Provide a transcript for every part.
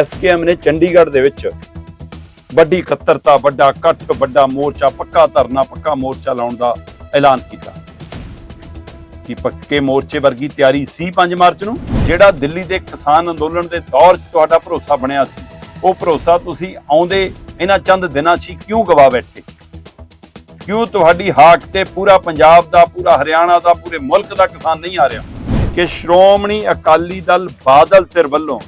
SKM ਨੇ ਚੰਡੀਗੜ੍ਹ ਦੇ ਵਿੱਚ ਵੱਡੀ ਇਕੱਤਰਤਾ ਵੱਡਾ ਇਕੱਠ, ਵੱਡਾ ਮੋਰਚਾ, ਪੱਕਾ ਧਰਨਾ, ਪੱਕਾ ਮੋਰਚਾ ਲਾਉਣ ਦਾ ਐਲਾਨ ਕੀਤਾ। ਕਿ ਪੱਕੇ ਮੋਰਚੇ ਵਰਗੀ ਤਿਆਰੀ ਸੀ 5 ਮਾਰਚ ਨੂੰ? ਜਿਹੜਾ ਦਿੱਲੀ ਦੇ ਕਿਸਾਨ ਅੰਦੋਲਨ ਦੇ ਦੌਰ 'ਚ ਤੁਹਾਡਾ ਭਰੋਸਾ ਬਣਿਆ ਸੀ। ਉਹ ਭਰੋਸਾ ਤੁਸੀਂ ਆਉਂਦੇ ਇਹਨਾਂ ਚੰਦ ਦਿਨਾਂ 'ਚ ਹੀ ਕਿਉਂ ਗਵਾ ਬੈਠੇ? ਕਿਉਂ ਤੁਹਾਡੀ ਹਾਕ ਤੇ ਪੂਰਾ ਪੰਜਾਬ ਦਾ, ਪੂਰਾ ਹਰਿਆਣਾ ਦਾ, ਪੂਰੇ ਮੁਲਕ ਦਾ ਕਿਸਾਨ ਨਹੀਂ ਆ ਰਿਹਾ? ਕਿ ਸ਼੍ਰੋਮਣੀ ਅਕਾਲੀ ਦਲ ਬਾਦਲ ਧਿਰ ਵੱਲੋਂ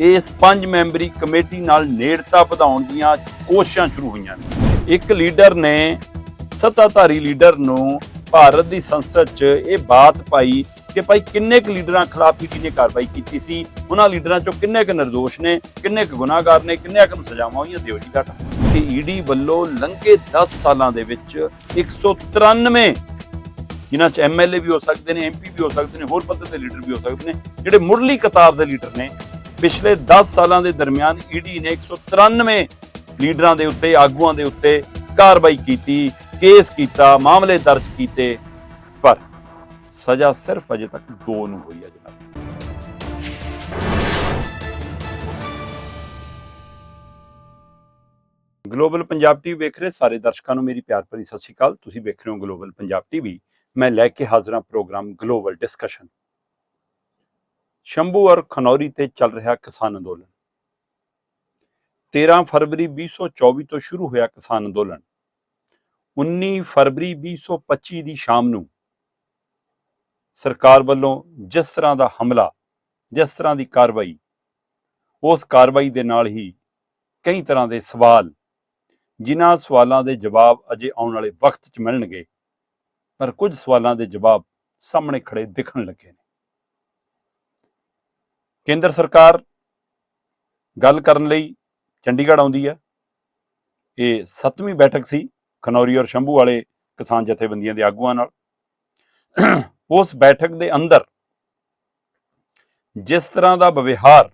ਇਸ ਪੰਜ ਮੈਂਬਰੀ ਕਮੇਟੀ ਨਾਲ ਨੇੜਤਾ ਵਧਾਉਣ ਦੀਆਂ ਕੋਸ਼ਿਸ਼ਾਂ ਸ਼ੁਰੂ ਹੋਈਆਂ ਨੇ। ਇੱਕ ਲੀਡਰ ਨੇ ਸੱਤਾਧਾਰੀ ਲੀਡਰ ਨੂੰ ਭਾਰਤ ਦੀ ਸੰਸਦ 'ਚ ਇਹ ਬਾਤ ਪਾਈ ਕਿ ਭਾਈ ਕਿੰਨੇ ਕੁ ਲੀਡਰਾਂ ਖਿਲਾਫ ਈਡੀ ਨੇ ਕਾਰਵਾਈ ਕੀਤੀ ਸੀ? ਉਹਨਾਂ ਲੀਡਰਾਂ 'ਚੋਂ ਕਿੰਨੇ ਕੁ ਨਿਰਦੋਸ਼ ਨੇ? ਕਿੰਨੇ ਕੁ ਗੁਨਾਹਗਾਰ ਨੇ? ਕਿੰਨੇ ਕੁ ਸਜ਼ਾਵਾਂ ਹੋਈਆਂ? ਦਿਓ ਜੀ ਘਟ। ਕਿ ਈਡੀ ਵੱਲੋਂ ਲੰਘੇ 10 ਸਾਲਾਂ ਦੇ ਵਿੱਚ 193 ਜਿਨ੍ਹਾਂ 'ਚ ਐਮਐਲਏ ਵੀ ਹੋ ਸਕਦੇ ਨੇ ਐਮਪੀ ਵੀ ਹੋ ਸਕਦੇ ਨੇ, ਹੋਰ ਪੱਧਰ ਦੇ ਲੀਡਰ ਵੀ ਹੋ ਸਕਦੇ ਨੇ, ਜਿਹੜੇ ਮੁੱਢਲੀ ਕਤਾਰ ਦੇ ਲੀਡਰ ਨੇ ਪਿਛਲੇ 10 ਸਾਲਾਂ ਦੇ ਦਰਮਿਆਨ ਈਡੀ ਨੇ 193 ਲੀਡਰਾਂ ਦੇ ਉੱਤੇ, ਆਗੂਆਂ ਦੇ ਉੱਤੇ ਕਾਰਵਾਈ ਕੀਤੀ, ਕੇਸ ਕੀਤਾ, ਮਾਮਲੇ ਦਰਜ ਕੀਤੇ। ਪਰ ਸਜ਼ਾ ਸਿਰਫ ਅਜੇ ਤੱਕ 2 ਨੂੰ ਹੋਈ ਹੈ ਜਨਾਬ। ਗਲੋਬਲ ਪੰਜਾਬ ਟੀਵੀ ਵੇਖ ਰਹੇ ਸਾਰੇ ਦਰਸ਼ਕਾਂ ਨੂੰ ਮੇਰੀ ਪਿਆਰ ਭਰੀ ਸਤਿ ਸ਼੍ਰੀ ਅਕਾਲ। ਤੁਸੀਂ ਵੇਖ ਰਹੇ ਹੋ ਗਲੋਬਲ ਪੰਜਾਬ ਟੀਵੀ। ਮੈਂ ਲੈ ਕੇ ਹਾਜ਼ਰਾਂ ਪ੍ਰੋਗਰਾਮ ਗਲੋਬਲ ਡਿਸਕਸ਼ਨ। ਸ਼ੰਭੂ ਔਰ ਖਨੌਰੀ ਤੇ ਚੱਲ ਰਿਹਾ ਕਿਸਾਨ ਅੰਦੋਲਨ। 13 ਫਰਵਰੀ 2024 ਤੋਂ ਸ਼ੁਰੂ ਹੋਇਆ ਕਿਸਾਨ ਅੰਦੋਲਨ। 19 ਫਰਵਰੀ 2025 ਦੀ ਸ਼ਾਮ ਨੂੰ ਸਰਕਾਰ ਵੱਲੋਂ ਜਿਸ ਤਰ੍ਹਾਂ ਦਾ ਹਮਲਾ, ਜਿਸ ਤਰ੍ਹਾਂ ਦੀ ਕਾਰਵਾਈ, ਉਸ ਕਾਰਵਾਈ ਦੇ ਨਾਲ ਹੀ ਕਈ ਤਰ੍ਹਾਂ ਦੇ ਸਵਾਲ, ਜਿਨ੍ਹਾਂ ਸਵਾਲਾਂ ਦੇ ਜਵਾਬ ਅਜੇ ਆਉਣ ਵਾਲੇ ਵਕਤ 'ਚ ਮਿਲਣਗੇ, ਪਰ ਕੁਝ ਸਵਾਲਾਂ ਦੇ ਜਵਾਬ ਸਾਹਮਣੇ ਖੜੇ ਦਿਖਣ ਲੱਗੇ ਨੇ। ਕੇਂਦਰ ਸਰਕਾਰ ਗੱਲ ਕਰਨ ਲਈ ਚੰਡੀਗੜ੍ਹ ਆਉਂਦੀ ਹੈ। ਇਹ ਸੱਤਵੀਂ ਬੈਠਕ ਸੀ ਖਨੌਰੀ ਔਰ ਸ਼ੰਭੂ ਵਾਲੇ ਕਿਸਾਨ ਜਥੇਬੰਦੀਆਂ ਦੇ ਆਗੂਆਂ ਨਾਲ। ਉਸ ਬੈਠਕ ਦੇ ਅੰਦਰ ਜਿਸ ਤਰ੍ਹਾਂ ਦਾ ਵਿਵਹਾਰ,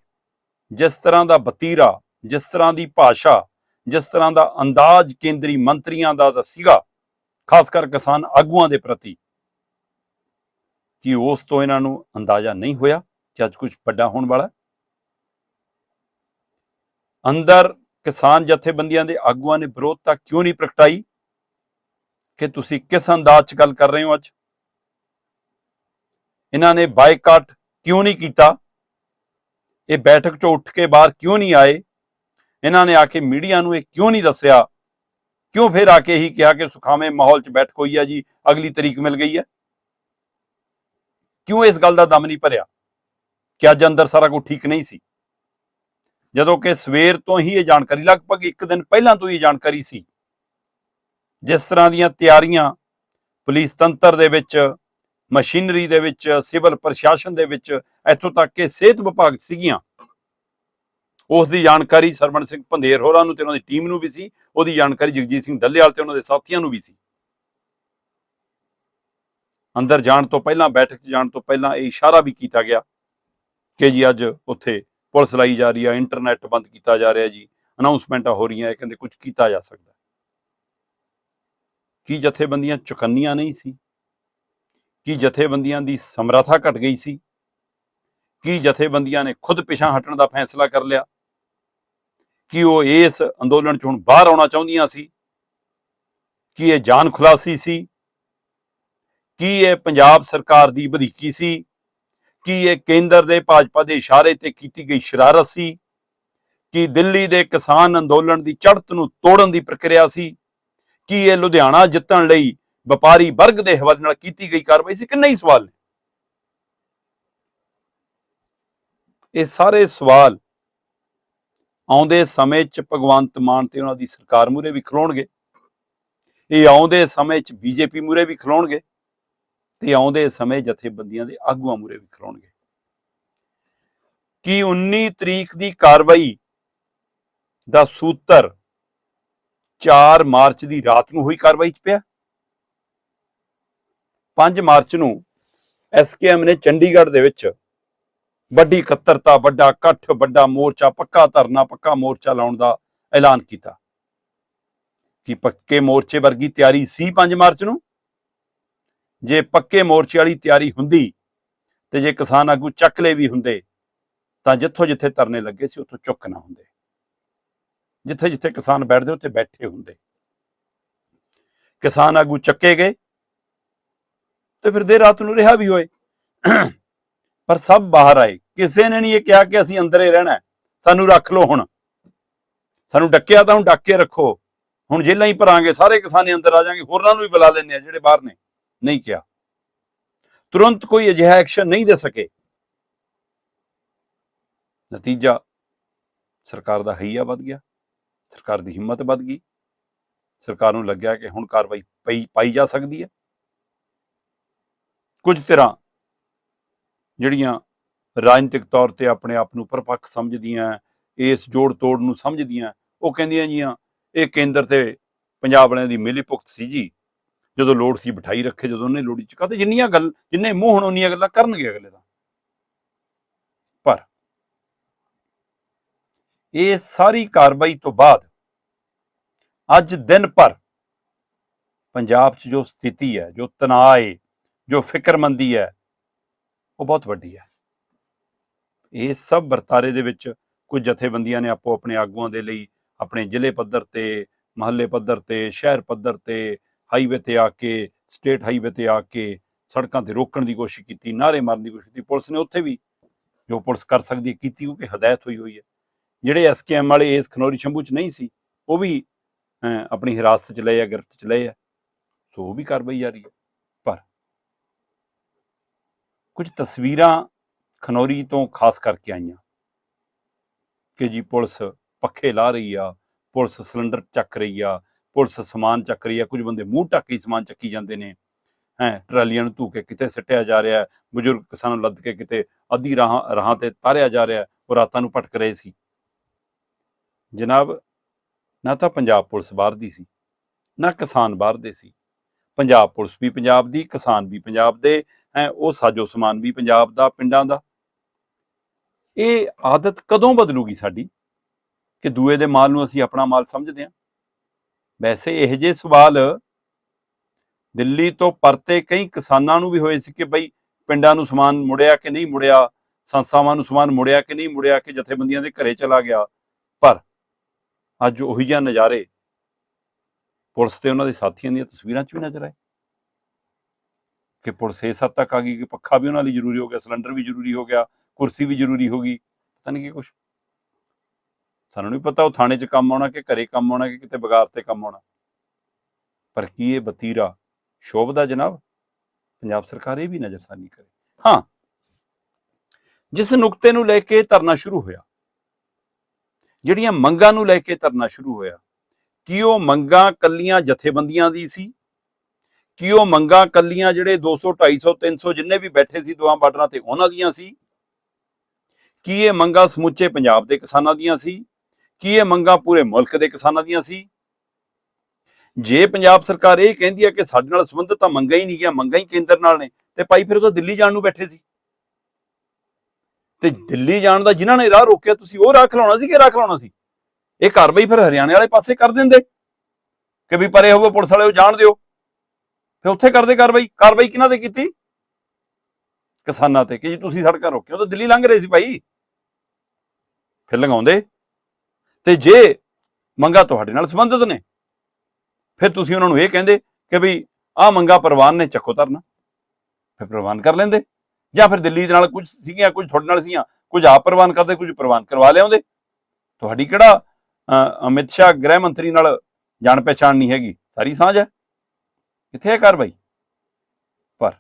ਜਿਸ ਤਰ੍ਹਾਂ ਦਾ ਬਤੀਰਾ, ਜਿਸ ਤਰ੍ਹਾਂ ਦੀ ਭਾਸ਼ਾ, ਜਿਸ ਤਰ੍ਹਾਂ ਦਾ ਅੰਦਾਜ਼ ਕੇਂਦਰੀ ਮੰਤਰੀਆਂ ਦਾ ਦਾ ਸੀਗਾ, ਖਾਸ ਕਰ ਕਿਸਾਨ ਆਗੂਆਂ ਦੇ ਪ੍ਰਤੀ, ਕਿ ਉਸ ਤੋਂ ਇਹਨਾਂ ਨੂੰ ਅੰਦਾਜ਼ਾ ਨਹੀਂ ਹੋਇਆ। ਕਿ ਅੱਜ ਕੁਝ ਵੱਡਾ ਹੋਣ ਵਾਲਾ ਅੰਦਰ ਕਿਸਾਨ ਜਥੇਬੰਦੀਆਂ ਦੇ ਆਗੂਆਂ ਨੇ ਵਿਰੋਧਤਾ ਕਿਉਂ ਨਹੀਂ ਪ੍ਰਗਟਾਈ? ਕਿ ਤੁਸੀਂ ਕਿਸ ਅੰਦਾਜ਼ 'ਚ ਗੱਲ ਕਰ ਰਹੇ ਹੋ ਅੱਜ? ਇਹਨਾਂ ਨੇ ਬਾਈਕਾਟ ਕਿਉਂ ਨਹੀਂ ਕੀਤਾ? ਇਹ ਬੈਠਕ 'ਚੋਂ ਉੱਠ ਕੇ ਬਾਹਰ ਕਿਉਂ ਨਹੀਂ ਆਏ? ਇਹਨਾਂ ਨੇ ਆ ਕੇ ਮੀਡੀਆ ਨੂੰ ਇਹ ਕਿਉਂ ਨਹੀਂ ਦੱਸਿਆ? ਕਿਉਂ ਫਿਰ ਆ ਕੇ ਹੀ ਕਿਹਾ ਕਿ ਸੁਖਾਵੇਂ ਮਾਹੌਲ 'ਚ ਬੈਠਕ ਹੋਈ ਆ ਜੀ, ਅਗਲੀ ਤਰੀਕ ਮਿਲ ਗਈ ਹੈ? ਕਿਉਂ ਇਸ ਗੱਲ ਦਾ ਦਮ ਨਹੀਂ ਭਰਿਆ? ਕਿ ਅੱਜ ਅੰਦਰ ਸਾਰਾ ਕੁਝ ਠੀਕ ਨਹੀਂ ਸੀ। ਜਦੋਂ ਕਿ ਸਵੇਰ ਤੋਂ ਹੀ ਇਹ ਜਾਣਕਾਰੀ, ਲਗਭਗ ਇੱਕ ਦਿਨ ਪਹਿਲਾਂ ਤੋਂ ਹੀ ਇਹ ਜਾਣਕਾਰੀ ਸੀ। ਜਿਸ ਤਰ੍ਹਾਂ ਦੀਆਂ ਤਿਆਰੀਆਂ ਪੁਲਿਸ ਤੰਤਰ ਦੇ ਵਿੱਚ, ਮਸ਼ੀਨਰੀ ਦੇ ਵਿੱਚ, ਸਿਵਲ ਪ੍ਰਸ਼ਾਸਨ ਦੇ ਵਿੱਚ ਇੱਥੋਂ ਤੱਕ ਕਿ ਸਿਹਤ ਵਿਭਾਗ ਸੀਗੀਆਂ। ਉਸ ਦੀ ਜਾਣਕਾਰੀ ਸਰਵਣ ਸਿੰਘ ਭੰਦੇਰ ਹੋਰਾਂ ਨੂੰ ਤੇ ਉਹਨਾਂ ਦੀ ਟੀਮ ਨੂੰ ਵੀ ਸੀ। ਉਹਦੀ ਜਾਣਕਾਰੀ ਜਗਜੀਤ ਸਿੰਘ ਡੱਲੇਵਾਲ ਤੇ ਉਹਨਾਂ ਦੇ ਸਾਥੀਆਂ ਨੂੰ ਵੀ ਸੀ। ਅੰਦਰ ਜਾਣ ਤੋਂ ਪਹਿਲਾਂ, ਬੈਠਕ 'ਚ ਜਾਣ ਤੋਂ ਪਹਿਲਾਂ ਇਹ ਇਸ਼ਾਰਾ ਵੀ ਕੀਤਾ ਗਿਆ। ਕਿ ਜੀ ਅੱਜ ਉੱਥੇ ਪੁਲਿਸ ਲਾਈ ਜਾ ਰਹੀ ਹੈ ਇੰਟਰਨੈਟ ਬੰਦ ਕੀਤਾ ਜਾ ਰਿਹਾ ਜੀ ਅਨਾਉਂਸਮੈਂਟਾਂ ਹੋ ਰਹੀਆਂ, ਇਹ ਕਹਿੰਦੇ ਕੁਝ ਕੀਤਾ ਜਾ ਸਕਦਾ। ਕੀ ਜਥੇਬੰਦੀਆਂ ਚੁਕੰਨੀਆਂ ਨਹੀਂ ਸੀ? ਕੀ ਜਥੇਬੰਦੀਆਂ ਦੀ ਸਮਰੱਥਾ ਘਟ ਗਈ ਸੀ? ਕੀ ਜਥੇਬੰਦੀਆਂ ਨੇ ਖੁਦ ਪਿਛਾਂ ਹਟਣ ਦਾ ਫੈਸਲਾ ਕਰ ਲਿਆ? ਕੀ ਉਹ ਇਸ ਅੰਦੋਲਨ ਚ ਹੁਣ ਬਾਹਰ ਆਉਣਾ ਚਾਹੁੰਦੀਆਂ ਸੀ? ਕੀ ਇਹ ਜਾਨ ਖੁਲਾਸੀ ਸੀ? ਕੀ ਇਹ ਪੰਜਾਬ ਸਰਕਾਰ ਦੀ ਵਧੀਕੀ ਸੀ? ਕੀ ਇਹ ਕੇਂਦਰ ਦੇ ਭਾਜਪਾ ਦੇ ਇਸ਼ਾਰੇ ਤੇ ਕੀਤੀ ਗਈ ਸ਼ਰਾਰਤ ਸੀ? ਕੀ ਦਿੱਲੀ ਦੇ ਕਿਸਾਨ ਅੰਦੋਲਨ ਦੀ ਚੜ੍ਹਤ ਨੂੰ ਤੋੜਨ ਦੀ ਪ੍ਰਕਿਰਿਆ ਸੀ? ਕੀ ਇਹ ਲੁਧਿਆਣਾ ਜਿੱਤਣ ਲਈ ਵਪਾਰੀ ਵਰਗ ਦੇ ਹਵਾਲੇ ਨਾਲ ਕੀਤੀ ਗਈ ਕਾਰਵਾਈ ਸੀ ਕਿੰਨੇ ਹੀ ਸਵਾਲ? ਇਹ ਸਾਰੇ ਸਵਾਲ ਆਉਂਦੇ ਸਮੇਂ 'ਚ ਭਗਵੰਤ ਮਾਨ ਤੇ ਉਹਨਾਂ ਦੀ ਸਰਕਾਰ ਮੂਰੇ ਵੀ ਖਲੋਣਗੇ। ਇਹ ਆਉਂਦੇ ਸਮੇਂ 'ਚ ਬੀਜੇਪੀ ਮੂਰੇ ਵੀ ਖਲੋਣਗੇ। ਤੇ ਆਉਂਦੇ ਸਮੇਂ ਜਥੇਬੰਦੀਆਂ ਦੇ ਆਗੂਆਂ ਮੂਰੇ ਵੀ ਖਲੋਣਗੇ। ਕੀ 19 ਤਰੀਕ ਦੀ ਕਾਰਵਾਈ ਦਾ ਸੂਤਰ 4 ਮਾਰਚ ਦੀ ਰਾਤ ਨੂੰ ਹੋਈ ਕਾਰਵਾਈ 'ਚ ਪਿਆ? 5 ਮਾਰਚ ਨੂੰ ਐਸਕੇਐਮ ਨੇ ਚੰਡੀਗੜ੍ਹ ਦੇ ਵਿੱਚ ਵੱਡੀ ਇਕੱਤਰਤਾ, ਵੱਡਾ ਇਕੱਠ, ਵੱਡਾ ਮੋਰਚਾ, ਪੱਕਾ ਧਰਨਾ, ਪੱਕਾ ਮੋਰਚਾ ਲਾਉਣ ਦਾ ਐਲਾਨ ਕੀਤਾ। ਕਿ ਪੱਕੇ ਮੋਰਚੇ ਵਰਗੀ ਤਿਆਰੀ ਸੀ 5 ਮਾਰਚ ਨੂੰ? ਜੇ ਪੱਕੇ ਮੋਰਚੇ ਵਾਲੀ ਤਿਆਰੀ ਹੁੰਦੀ ਤੇ ਜੇ ਕਿਸਾਨ ਆਗੂ ਚੱਕਲੇ ਵੀ ਹੁੰਦੇ, ਤਾਂ ਜਿੱਥੋਂ ਜਿੱਥੇ ਧਰਨੇ ਲੱਗੇ ਸੀ ਉੱਥੋਂ ਚੁੱਕ ਨਾ ਹੁੰਦੇ। ਜਿੱਥੇ ਜਿੱਥੇ ਕਿਸਾਨ ਬੈਠਦੇ, ਉੱਥੇ ਬੈਠੇ ਹੁੰਦੇ। ਕਿਸਾਨ ਆਗੂ ਚੱਕੇ ਗਏ ਤੇ ਫਿਰ ਦੇਰ ਰਾਤ ਨੂੰ ਰਿਹਾ ਵੀ ਹੋਏ। ਪਰ ਸਭ ਬਾਹਰ ਆਏ। ਕਿਸੇ ਨੇ ਨਹੀਂ ਇਹ ਕਿਹਾ ਕਿ ਅਸੀਂ ਅੰਦਰ ਹੀ। ਰਹਿਣਾ ਸਾਨੂੰ ਰੱਖ ਲਓ ਹੁਣ। ਸਾਨੂੰ ਡੱਕਿਆ ਤਾਂ ਹੁਣ ਡੱਕ ਕੇ ਰੱਖੋ। ਹੁਣ ਜੇਲਾਂ ਹੀ ਭਰਾਂਗੇ, ਸਾਰੇ ਕਿਸਾਨੇ ਅੰਦਰ ਆ ਜਾਣਗੇ। ਹੋਰਨਾਂ ਨੂੰ ਵੀ ਬੁਲਾ ਲੈਣੇ ਆ ਜਿਹੜੇ ਬਾਹਰ ਨੇ। ਨਹੀਂ ਕਿਹਾ। ਤੁਰੰਤ ਕੋਈ ਅਜਿਹਾ ਐਕਸ਼ਨ ਨਹੀਂ ਦੇ ਸਕੇ। ਨਤੀਜਾ ਸਰਕਾਰ ਦਾ ਹਈਆ ਵੱਧ ਗਿਆ। ਸਰਕਾਰ ਦੀ ਹਿੰਮਤ ਵੱਧ ਗਈ। ਸਰਕਾਰ ਨੂੰ ਲੱਗਿਆ ਕਿ ਹੁਣ ਕਾਰਵਾਈ ਪਈ, ਪਾਈ ਜਾ ਸਕਦੀ ਹੈ। ਕੁਝ ਤਰ੍ਹਾਂ ਜਿਹੜੀਆਂ ਰਾਜਨੀਤਿਕ ਤੌਰ ਤੇ ਆਪਣੇ ਆਪ ਨੂੰ ਪਰਪੱਖ ਸਮਝਦੀਆਂ, ਇਸ ਜੋੜ ਤੋੜ ਨੂੰ ਸਮਝਦੀਆਂ, ਉਹ ਕਹਿੰਦੀਆਂ ਜੀਆਂ, ਇਹ ਕੇਂਦਰ ਤੇ ਪੰਜਾਬ ਵਾਲਿਆਂ ਦੀ ਮਿਲੀ ਭੁਗਤ ਸੀ ਜੀ। ਜਦੋਂ ਲੋੜ ਸੀ ਬਿਠਾਈ ਰੱਖੇ, ਜਦੋਂ ਉਹਨੇ ਲੋੜੀ ਚੁਕਾ ਤੇ ਜਿੰਨੀਆਂ ਗੱਲ, ਜਿੰਨੇ ਮੂੰਹ ਹੁਣ ਉਨੀਆਂ ਗੱਲਾਂ ਕਰਨਗੇ ਅਗਲੇ ਦਾ ਪਰ ਇਹ ਸਾਰੀ ਕਾਰਵਾਈ ਤੋਂ ਬਾਅਦ ਅੱਜ ਦਿਨ ਭਰ ਪੰਜਾਬ 'ਚ ਜੋ ਸਥਿਤੀ ਹੈ, ਜੋ ਤਣਾਅ ਹੈ, ਜੋ ਫਿਕਰਮੰਦੀ ਹੈ, ਉਹ ਬਹੁਤ ਵੱਡੀ ਹੈ। ਇਹ ਸਭ ਵਰਤਾਰੇ ਦੇ ਵਿੱਚ ਕੁਝ ਜਥੇਬੰਦੀਆਂ ਨੇ ਆਪੋ ਆਪਣੇ ਆਗੂਆਂ ਦੇ ਲਈ, ਆਪਣੇ ਜ਼ਿਲ੍ਹੇ ਪੱਧਰ ਤੇ, ਮਹੱਲੇ ਪੱਧਰ ਤੇ, ਸ਼ਹਿਰ ਪੱਧਰ ਤੇ ਹਾਈਵੇ ਤੇ ਆ ਕੇ, ਸਟੇਟ ਹਾਈਵੇ ਤੇ ਆ ਕੇ ਸੜਕਾਂ ਤੇ ਰੋਕਣ ਦੀ ਕੋਸ਼ਿਸ਼ ਕੀਤੀ ਨਾਰੇ ਮਾਰਨ ਦੀ ਕੋਸ਼ਿਸ਼ ਕੀਤੀ। ਪੁਲਿਸ ਨੇ ਉੱਥੇ ਵੀ ਜੋ ਪੁਲਿਸ ਕਰ ਸਕਦੀ ਹੈ ਕੀਤੀ, ਕਿਉਂਕਿ ਹਦਾਇਤ ਹੋਈ ਹੋਈ ਹੈ। ਜਿਹੜੇ ਐਸਕੇਐਮ ਵਾਲੇ ਇਸ ਖਨੌਰੀ ਸ਼ੰਭੂ ਚ ਨਹੀਂ ਸੀ, ਉਹ ਵੀ ਆਪਣੀ ਹਿਰਾਸਤ ਚ ਲਏ ਆ, ਗ੍ਰਿਫਤ ਚ ਲਏ ਆ। ਸੋ ਉਹ ਵੀ ਕਾਰਵਾਈ ਜਾਰੀ ਹੈ। ਪਰ ਕੁਝ ਤਸਵੀਰਾਂ ਖਨੌਰੀ ਤੋਂ ਖਾਸ ਕਰਕੇ ਆਈਆਂ ਕਿ ਜੀ ਪੁਲਿਸ ਪੱਖੇ ਲਾ ਰਹੀ ਆ, ਪੁਲਿਸ ਸਿਲੰਡਰ ਚੱਕ ਰਹੀ ਆ ਪੁਲਿਸ ਸਮਾਨ ਚੱਕ ਰਹੀ ਹੈ, ਕੁਝ ਬੰਦੇ ਮੂੰਹ ਢੱਕ ਕੇ ਸਮਾਨ ਚੱਕੀ ਜਾਂਦੇ ਨੇ। ਹੈ, ਟਰਾਲੀਆਂ ਨੂੰ ਧੂ ਕੇ ਕਿਤੇ ਸਿੱਟਿਆ ਜਾ ਰਿਹਾ ਬਜ਼ੁਰਗ ਕਿਸਾਨ ਨੂੰ ਲੱਦ ਕੇ ਕਿਤੇ ਅੱਧੀ ਰਾਹਾਂ ਰਾਹਾਂ ਤੇ ਤਾਰਿਆ ਜਾ ਰਿਹਾ ਉਹ ਰਾਤਾਂ ਨੂੰ ਭਟਕ ਰਹੇ ਸੀ। ਜਨਾਬ, ਨਾ ਤਾਂ ਪੰਜਾਬ ਪੁਲਿਸ ਬਾਹਰ ਦੀ ਸੀ, ਨਾ ਕਿਸਾਨ ਬਾਹਰ ਦੇ ਸੀ। ਪੰਜਾਬ ਪੁਲਿਸ ਵੀ ਪੰਜਾਬ ਦੀ, ਕਿਸਾਨ ਵੀ ਪੰਜਾਬ ਦੇ, ਹੈ, ਉਹ ਸਾਜੋ ਸਮਾਨ ਵੀ ਪੰਜਾਬ ਦਾ, ਪਿੰਡਾਂ ਦਾ। ਇਹ ਆਦਤ ਕਦੋਂ ਬਦਲੂਗੀ ਸਾਡੀ? ਕਿ ਦੂਏ ਦੇ ਮਾਲ ਨੂੰ ਅਸੀਂ ਆਪਣਾ ਮਾਲ ਸਮਝਦੇ ਹਾਂ? ਵੈਸੇ ਇਹ ਜੇ ਸਵਾਲ ਦਿੱਲੀ ਤੋਂ ਪਰਤੇ ਕਈ ਕਿਸਾਨਾਂ ਨੂੰ ਵੀ ਹੋਏ ਸੀ ਕਿ ਬਈ ਪਿੰਡਾਂ ਨੂੰ ਸਮਾਨ ਮੁੜਿਆ ਕਿ ਨਹੀਂ ਮੁੜਿਆ, ਸੰਸਥਾਵਾਂ ਨੂੰ ਸਮਾਨ ਮੁੜਿਆ ਕਿ ਨਹੀਂ ਮੁੜਿਆ ਕਿ ਜਥੇਬੰਦੀਆਂ ਦੇ ਘਰੇ ਚਲਾ ਗਿਆ। ਪਰ ਅੱਜ ਉਹੀ ਜਿਹਾ ਨਜ਼ਾਰੇ ਪੁਲਿਸ ਤੇ ਉਹਨਾਂ ਦੇ ਸਾਥੀਆਂ ਦੀਆਂ ਤਸਵੀਰਾਂ 'ਚ ਵੀ ਨਜ਼ਰ ਆਏ। ਕਿ ਪੁਲਿਸ ਇਸ ਹੱਦ ਤੱਕ ਆ ਗਈ ਕਿ ਪੱਖਾ ਵੀ ਉਹਨਾਂ ਲਈ ਜ਼ਰੂਰੀ ਹੋ ਗਿਆ, ਸਿਲੰਡਰ ਵੀ ਜ਼ਰੂਰੀ ਹੋ ਗਿਆ, ਕੁਰਸੀ ਵੀ ਜ਼ਰੂਰੀ ਹੋ ਗਈ, ਪਤਾ ਨਹੀਂ ਕੀ ਕੁਛ। ਸਾਨੂੰ ਨਹੀਂ ਪਤਾ ਉਹ ਥਾਣੇ 'ਚ ਕੰਮ ਆਉਣਾ ਕਿ ਘਰੇ ਕੰਮ ਆਉਣਾ ਕਿ ਕਿਤੇ ਬਗਾਰ ਤੇ ਕੰਮ ਆਉਣਾ। ਪਰ ਕੀ ਇਹ ਬਤੀਰਾ ਸ਼ੋਭਦਾ ਜਨਾਬ? ਪੰਜਾਬ ਸਰਕਾਰ ਇਹ ਵੀ ਨਜ਼ਰਸਾਨੀ ਕਰੇ। ਹਾਂ। ਜਿਸ ਨੁਕਤੇ ਨੂੰ ਲੈ ਕੇ ਧਰਨਾ ਸ਼ੁਰੂ ਹੋਇਆ, ਜਿਹੜੀਆਂ ਮੰਗਾਂ ਨੂੰ ਲੈ ਕੇ ਧਰਨਾ ਸ਼ੁਰੂ ਹੋਇਆ, ਕੀ ਉਹ ਮੰਗਾਂ ਕੱਲੀਆਂ ਜਥੇਬੰਦੀਆਂ ਦੀ ਸੀ? ਕੀ ਉਹ ਮੰਗਾਂ ਕੱਲੀਆਂ ਜਿਹੜੇ 200 250 300 ਜਿੰਨੇ ਵੀ ਬੈਠੇ ਸੀ ਦੋਹਾਂ ਬਾਰਡਰਾਂ ਤੇ ਉਹਨਾਂ ਦੀਆਂ ਸੀ? ਕੀ ਇਹ ਮੰਗਾਂ ਸਮੁੱਚੇ ਪੰਜਾਬ ਦੇ ਕਿਸਾਨਾਂ ਦੀਆਂ ਸੀ? ਕੀ ਇਹ ਮੰਗਾਂ ਪੂਰੇ ਮੁਲਕ ਦੇ ਕਿਸਾਨਾਂ ਦੀਆਂ ਸੀ? ਜੇ ਪੰਜਾਬ ਸਰਕਾਰ ਇਹ ਕਹਿੰਦੀ ਹੈ ਕਿ ਸਾਡੇ ਨਾਲ ਸੰਬੰਧਿਤ ਤਾਂ ਮੰਗਾਂ ਹੀ ਨਹੀਂ ਗਿਆ, ਮੰਗਾਂ ਹੀ ਕੇਂਦਰ ਨਾਲ ਨੇ, ਤੇ ਭਾਈ ਫਿਰ ਉਹ ਤਾਂ ਦਿੱਲੀ ਜਾਣ ਨੂੰ ਬੈਠੇ ਸੀ। ਤੇ ਦਿੱਲੀ ਜਾਣ ਦਾ ਜਿਨ੍ਹਾਂ ਨੇ ਰਾਹ ਰੋਕਿਆ, ਤੁਸੀਂ ਉਹ ਰਾਹ ਖਲਾਉਣਾ ਸੀ ਕਿ ਰਾਹ ਖਲਾਉਣਾ ਸੀ? ਇਹ ਕਾਰਵਾਈ ਫਿਰ ਹਰਿਆਣੇ ਵਾਲੇ ਪਾਸੇ ਕਰ ਦਿੰਦੇ? ਕਿ ਵੀ ਪਰੇ ਹੋਵੋ ਪੁਲਿਸ ਵਾਲੇ, ਉਹ ਜਾਣ ਦਿਓ। ਫਿਰ ਉੱਥੇ ਕਰਦੇ ਕਾਰਵਾਈ? ਕਾਰਵਾਈ ਕਿਹਨਾਂ ਤੇ ਕੀਤੀ? ਕਿਸਾਨਾਂ ਤੇ, ਕਿ ਜੀ ਤੁਸੀਂ ਸੜਕਾਂ ਰੋਕਿਓ ਤਾਂ ਦਿੱਲੀ ਲੰਘ ਰਹੇ ਸੀ ਭਾਈ। ਫਿਰ ਲੰਘਾਉਂਦੇ? ਤੇ ਜੇ ਮੰਗਾ ਤੁਹਾਡੇ ਨਾਲ ਸੰਬੰਧਿਤ ਨੇ, ਫਿਰ ਤੁਸੀਂ ਉਹਨਾਂ ਨੂੰ ਇਹ ਕਹਿੰਦੇ ਕਿ ਵੀ ਆਹ ਮੰਗਾ ਪ੍ਰਵਾਨ ਨੇ, ਚੱਕੋ ਧਰਨਾ। ਫਿਰ ਪ੍ਰਵਾਨ ਕਰ ਲੈਂਦੇ। ਜਾਂ ਫਿਰ ਦਿੱਲੀ ਦੇ ਨਾਲ ਕੁਝ ਸੀਗੀਆਂ, ਕੁਝ ਤੁਹਾਡੇ ਨਾਲ ਸੀਗੀਆਂ ਕੁਝ ਆਪ ਪ੍ਰਵਾਨ ਕਰਦੇ, ਕੁਝ ਪ੍ਰਵਾਨ ਕਰਵਾ ਲਿਆਉਂਦੇ। ਤੁਹਾਡੀ ਕਿਹੜਾ ਅਮਿਤ ਸ਼ਾਹ ਗ੍ਰਹਿ ਮੰਤਰੀ ਨਾਲ ਜਾਣ ਪਛਾਣ ਨਹੀਂ ਹੈਗੀ, ਸਾਰੀ ਸਾਂਝ ਹੈ। ਕਿੱਥੇ ਹੈ ਕਾਰਵਾਈ? ਪਰ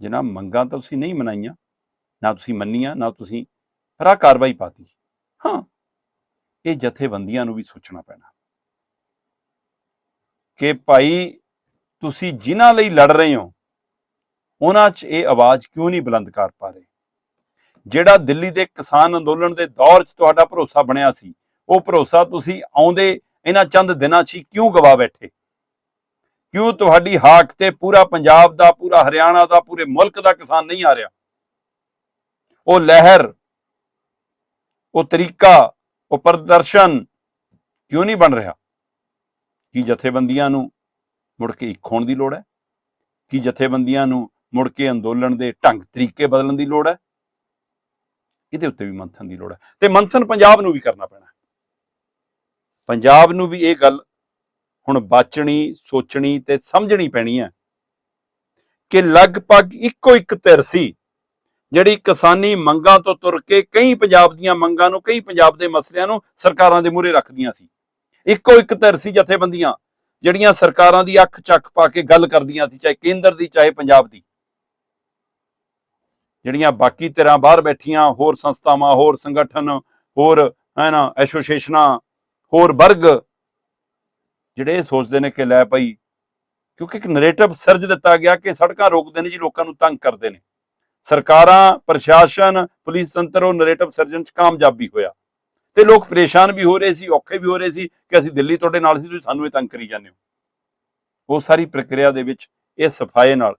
ਜਿਨ੍ਹਾਂ ਮੰਗਾਂ ਤਾਂ ਤੁਸੀਂ ਨਹੀਂ ਮਨਾਈਆਂ, ਨਾ ਤੁਸੀਂ ਮੰਨੀਆਂ, ਨਾ ਤੁਸੀਂ ਫਿਰ ਆਹ ਕਾਰਵਾਈ ਪਾਤੀ। ਹਾਂ, ਇਹ ਜਥੇਬੰਦੀਆਂ ਨੂੰ ਵੀ ਸੋਚਣਾ ਪੈਣਾ। ਕਿ ਭਾਈ, ਤੁਸੀਂ ਜਿਨ੍ਹਾਂ ਲਈ ਲੜ ਰਹੇ ਹੋ, ਉਹਨਾਂ 'ਚ ਇਹ ਆਵਾਜ਼ ਕਿਉਂ ਨਹੀਂ ਬੁਲੰਦ ਕਰ ਪਾ ਰਹੇ? ਜਿਹੜਾ ਦਿੱਲੀ ਦੇ ਕਿਸਾਨ ਅੰਦੋਲਨ ਦੇ ਦੌਰ 'ਚ ਤੁਹਾਡਾ ਭਰੋਸਾ ਬਣਿਆ ਸੀ, ਉਹ ਭਰੋਸਾ ਤੁਸੀਂ ਆਉਂਦੇ ਇਹਨਾਂ ਚੰਦ ਦਿਨਾਂ 'ਚ ਹੀ ਕਿਉਂ ਗਵਾ ਬੈਠੇ? ਕਿਉਂ ਤੁਹਾਡੀ ਹਾਕ ਤੇ ਪੂਰਾ ਪੰਜਾਬ ਦਾ, ਪੂਰਾ ਹਰਿਆਣਾ ਦਾ, ਪੂਰੇ ਮੁਲਕ ਦਾ ਕਿਸਾਨ ਨਹੀਂ ਆ ਰਿਹਾ? ਉਹ ਲਹਿਰ ਉਹ ਤਰੀਕਾ, ਉਹ ਪ੍ਰਦਰਸ਼ਨ ਕਿਉਂ ਨਹੀਂ ਬਣ ਰਿਹਾ? ਕੀ ਜਥੇਬੰਦੀਆਂ ਨੂੰ ਮੁੜ ਕੇ ਇੱਕ ਹੋਣ ਦੀ ਲੋੜ ਹੈ? ਕੀ ਜਥੇਬੰਦੀਆਂ ਨੂੰ ਮੁੜ ਕੇ ਅੰਦੋਲਨ ਦੇ ਢੰਗ ਤਰੀਕੇ ਬਦਲਣ ਦੀ ਲੋੜ ਹੈ? ਇਹਦੇ ਉੱਤੇ ਵੀ ਮੰਥਨ ਦੀ ਲੋੜ ਹੈ। ਤੇ ਮੰਥਨ ਪੰਜਾਬ ਨੂੰ ਵੀ ਕਰਨਾ ਪੈਣਾ ਪੰਜਾਬ ਨੂੰ ਵੀ ਇਹ ਗੱਲ ਹੁਣ ਬਾਚਣੀ, ਸੋਚਣੀ ਤੇ ਸਮਝਣੀ ਪੈਣੀ ਹੈ ਕਿ ਲਗਭਗ ਇੱਕੋ ਇੱਕ ਧਿਰ ਸੀ ਜਿਹੜੀ ਕਿਸਾਨੀ ਮੰਗਾਂ ਤੋਂ ਤੁਰ ਕੇ ਕਈ ਪੰਜਾਬ ਦੀਆਂ ਮੰਗਾਂ ਨੂੰ, ਕਈ ਪੰਜਾਬ ਦੇ ਮਸਲਿਆਂ ਨੂੰ ਸਰਕਾਰਾਂ ਦੇ ਮੂਹਰੇ ਰੱਖਦੀਆਂ ਸੀ। ਇੱਕੋ ਇੱਕ ਧਿਰ ਸੀ ਜਥੇਬੰਦੀਆਂ, ਜਿਹੜੀਆਂ ਸਰਕਾਰਾਂ ਦੀ ਅੱਖ ਚੱਕ ਪਾ ਕੇ ਗੱਲ ਕਰਦੀਆਂ ਸੀ, ਚਾਹੇ ਕੇਂਦਰ ਦੀ, ਚਾਹੇ ਪੰਜਾਬ ਦੀ। ਜਿਹੜੀਆਂ ਬਾਕੀ ਧਿਰਾਂ ਬਾਹਰ ਬੈਠੀਆਂ, ਹੋਰ ਸੰਸਥਾਵਾਂ, ਹੋਰ ਸੰਗਠਨ, ਹੋਰ, ਹੈ ਨਾ, ਐਸੋਸੀਏਸ਼ਨਾਂ, ਹੋਰ ਵਰਗ, ਜਿਹੜੇ ਇਹ ਸੋਚਦੇ ਨੇ ਕਿ ਲੈ ਭਾਈ, ਕਿਉਂਕਿ ਇੱਕ ਨੈਰੇਟਿਵ ਸਿਰਜ ਦਿੱਤਾ ਗਿਆ ਕਿ ਸੜਕਾਂ ਰੋਕਦੇ ਨੇ ਜੀ, ਲੋਕਾਂ ਨੂੰ ਤੰਗ ਕਰਦੇ ਨੇ। ਸਰਕਾਰਾਂ, ਪ੍ਰਸ਼ਾਸਨ, ਪੁਲਿਸ ਤੰਤਰ, ਉਹ ਨਰੇਟਿਵ ਸਰਜਨ ਚ ਕਾਮਯਾਬੀ ਹੋਇਆ। ਤੇ ਲੋਕ ਪਰੇਸ਼ਾਨ ਵੀ ਹੋ ਰਹੇ ਸੀ, ਔਖੇ ਵੀ ਹੋ ਰਹੇ ਸੀ ਕਿ ਅਸੀਂ ਦਿੱਲੀ ਤੁਹਾਡੇ ਨਾਲ ਸੀ, ਤੁਸੀਂ ਸਾਨੂੰ ਇਹ ਤੰਗ ਕਰੀ ਜਾਂਦੇ ਹੋ। ਉਹ ਸਾਰੀ ਪ੍ਰਕਿਰਿਆ ਦੇ ਵਿੱਚ ਇਹ ਸਫਾਏ ਨਾਲ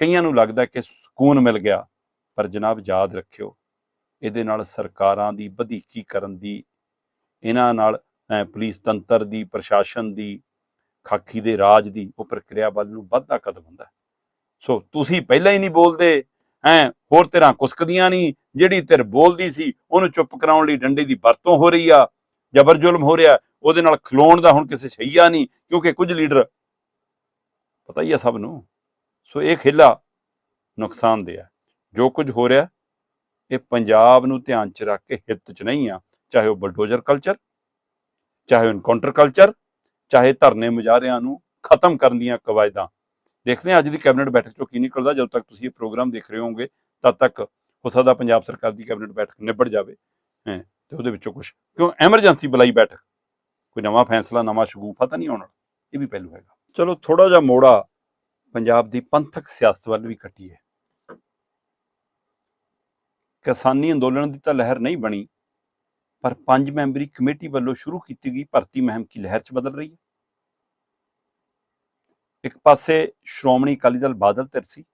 ਕਈਆਂ ਨੂੰ ਲੱਗਦਾ ਕਿ ਸਕੂਨ ਮਿਲ ਗਿਆ, ਪਰ ਜਨਾਬ ਯਾਦ ਰੱਖਿਓ, ਇਹਦੇ ਨਾਲ ਸਰਕਾਰਾਂ ਦੀ ਵਧੀਕੀ ਕਰਨ ਦੀ, ਇਹਨਾਂ ਨਾਲ ਪੁਲਿਸ ਤੰਤਰ ਦੀ, ਪ੍ਰਸ਼ਾਸਨ ਦੀ, ਖਾਕੀ ਦੇ ਰਾਜ ਦੀ, ਉਹ ਪ੍ਰਕਿਰਿਆ ਵੱਲ ਨੂੰ ਵੱਧਦਾ ਕਦਮ ਹੁੰਦਾ। ਸੋ ਤੁਸੀਂ ਪਹਿਲਾਂ ਹੀ ਨਹੀਂ ਬੋਲਦੇ ਐ ਹੋਰ ਤਰ੍ਹਾਂ ਕੁਸਕਦੀਆਂ ਨਹੀਂ ਜਿਹੜੀ ਧਿਰ ਬੋਲਦੀ ਸੀ, ਉਹਨੂੰ ਚੁੱਪ ਕਰਾਉਣ ਲਈ ਡੰਡੇ ਦੀ ਵਰਤੋਂ ਹੋ ਰਹੀ ਆ, ਜਬਰ ਜ਼ੁਲਮ ਹੋ ਰਿਹਾ, ਉਹਦੇ ਨਾਲ ਖਲੋਣ ਦਾ ਹੁਣ ਕਿਸੇ ਸਹੀਆ ਨਹੀਂ ਕਿਉਂਕਿ ਕੁਝ ਲੀਡਰ ਪਤਾ ਹੀ ਆ ਸਭ ਨੂੰ, ਸੋ ਇਹ ਖੇਲਾ ਨੁਕਸਾਨਦੇਹ ਹੈ ਜੋ ਕੁਝ ਹੋ ਰਿਹਾ, ਇਹ ਪੰਜਾਬ ਨੂੰ ਧਿਆਨ ਚ ਰੱਖ ਕੇ ਹਿੱਤ ਚ ਨਹੀਂ ਆ, ਚਾਹੇ ਉਹ ਬਲਡੋਜ਼ਰ ਕਲਚਰ, ਚਾਹੇ ਉਹ ਇਨਕਾਊਂਟਰ ਕਲਚਰ, ਚਾਹੇ ਧਰਨੇ ਮੁਜ਼ਾਹਰਿਆਂ ਨੂੰ ਖਤਮ ਕਰਨ ਦੀਆਂ ਕਵਾਇਦਾਂ। ਦੇਖਦੇ ਹਾਂ, ਅੱਜ ਦੀ ਕੈਬਨਿਟ ਬੈਠਕ ਚੋਂ ਕੀ ਨਿਕਲਦਾ, ਜਦੋਂ ਤੱਕ ਤੁਸੀਂ ਇਹ ਪ੍ਰੋਗਰਾਮ ਦੇਖ ਰਹੇ ਹੋਵੋਗੇ, ਤਦ ਤੱਕ ਹੋ ਸਕਦਾ ਪੰਜਾਬ ਸਰਕਾਰ ਦੀ ਕੈਬਨਿਟ ਬੈਠਕ ਨਿਬੜ ਜਾਵੇ, ਹੈਂ, ਤੇ ਉਹਦੇ ਵਿੱਚੋਂ ਕੁਝ ਕਿਉਂ? ਐਮਰਜੈਂਸੀ ਬੁਲਾਈ ਬੈਠਕ। ਕੋਈ ਨਵਾਂ ਫੈਸਲਾ, ਨਵਾਂ ਸ਼ਗੂਫਾ ਤਾਂ ਨਹੀਂ ਆਉਣਾ। ਇਹ ਵੀ ਪਹਿਲੂ ਹੈਗਾ। ਚਲੋ ਥੋੜਾ ਜਿਹਾ ਮੋੜਾ ਪੰਜਾਬ ਦੀ ਪੰਥਕ ਸਿਆਸਤ ਵੱਲ ਵੀ ਕੱਟੀਏ ਕਿਸਾਨੀ ਅੰਦੋਲਨ ਦੀ ਤਾਂ ਲਹਿਰ ਨਹੀਂ ਬਣੀ, ਪਰ ਪੰਜ ਮੈਂਬਰੀ ਕਮੇਟੀ ਵੱਲੋਂ ਸ਼ੁਰੂ ਕੀਤੀ ਗਈ ਭਰਤੀ ਮੁਹਿੰਮ ਕੀ ਲਹਿਰ 'ਚ ਬਦਲ ਰਹੀ ਹੈ? ਇੱਕ ਪਾਸੇ ਸ਼੍ਰੋਮਣੀ ਅਕਾਲੀ ਦਲ ਬਾਦਲ ਧਿਰ ਸੀ,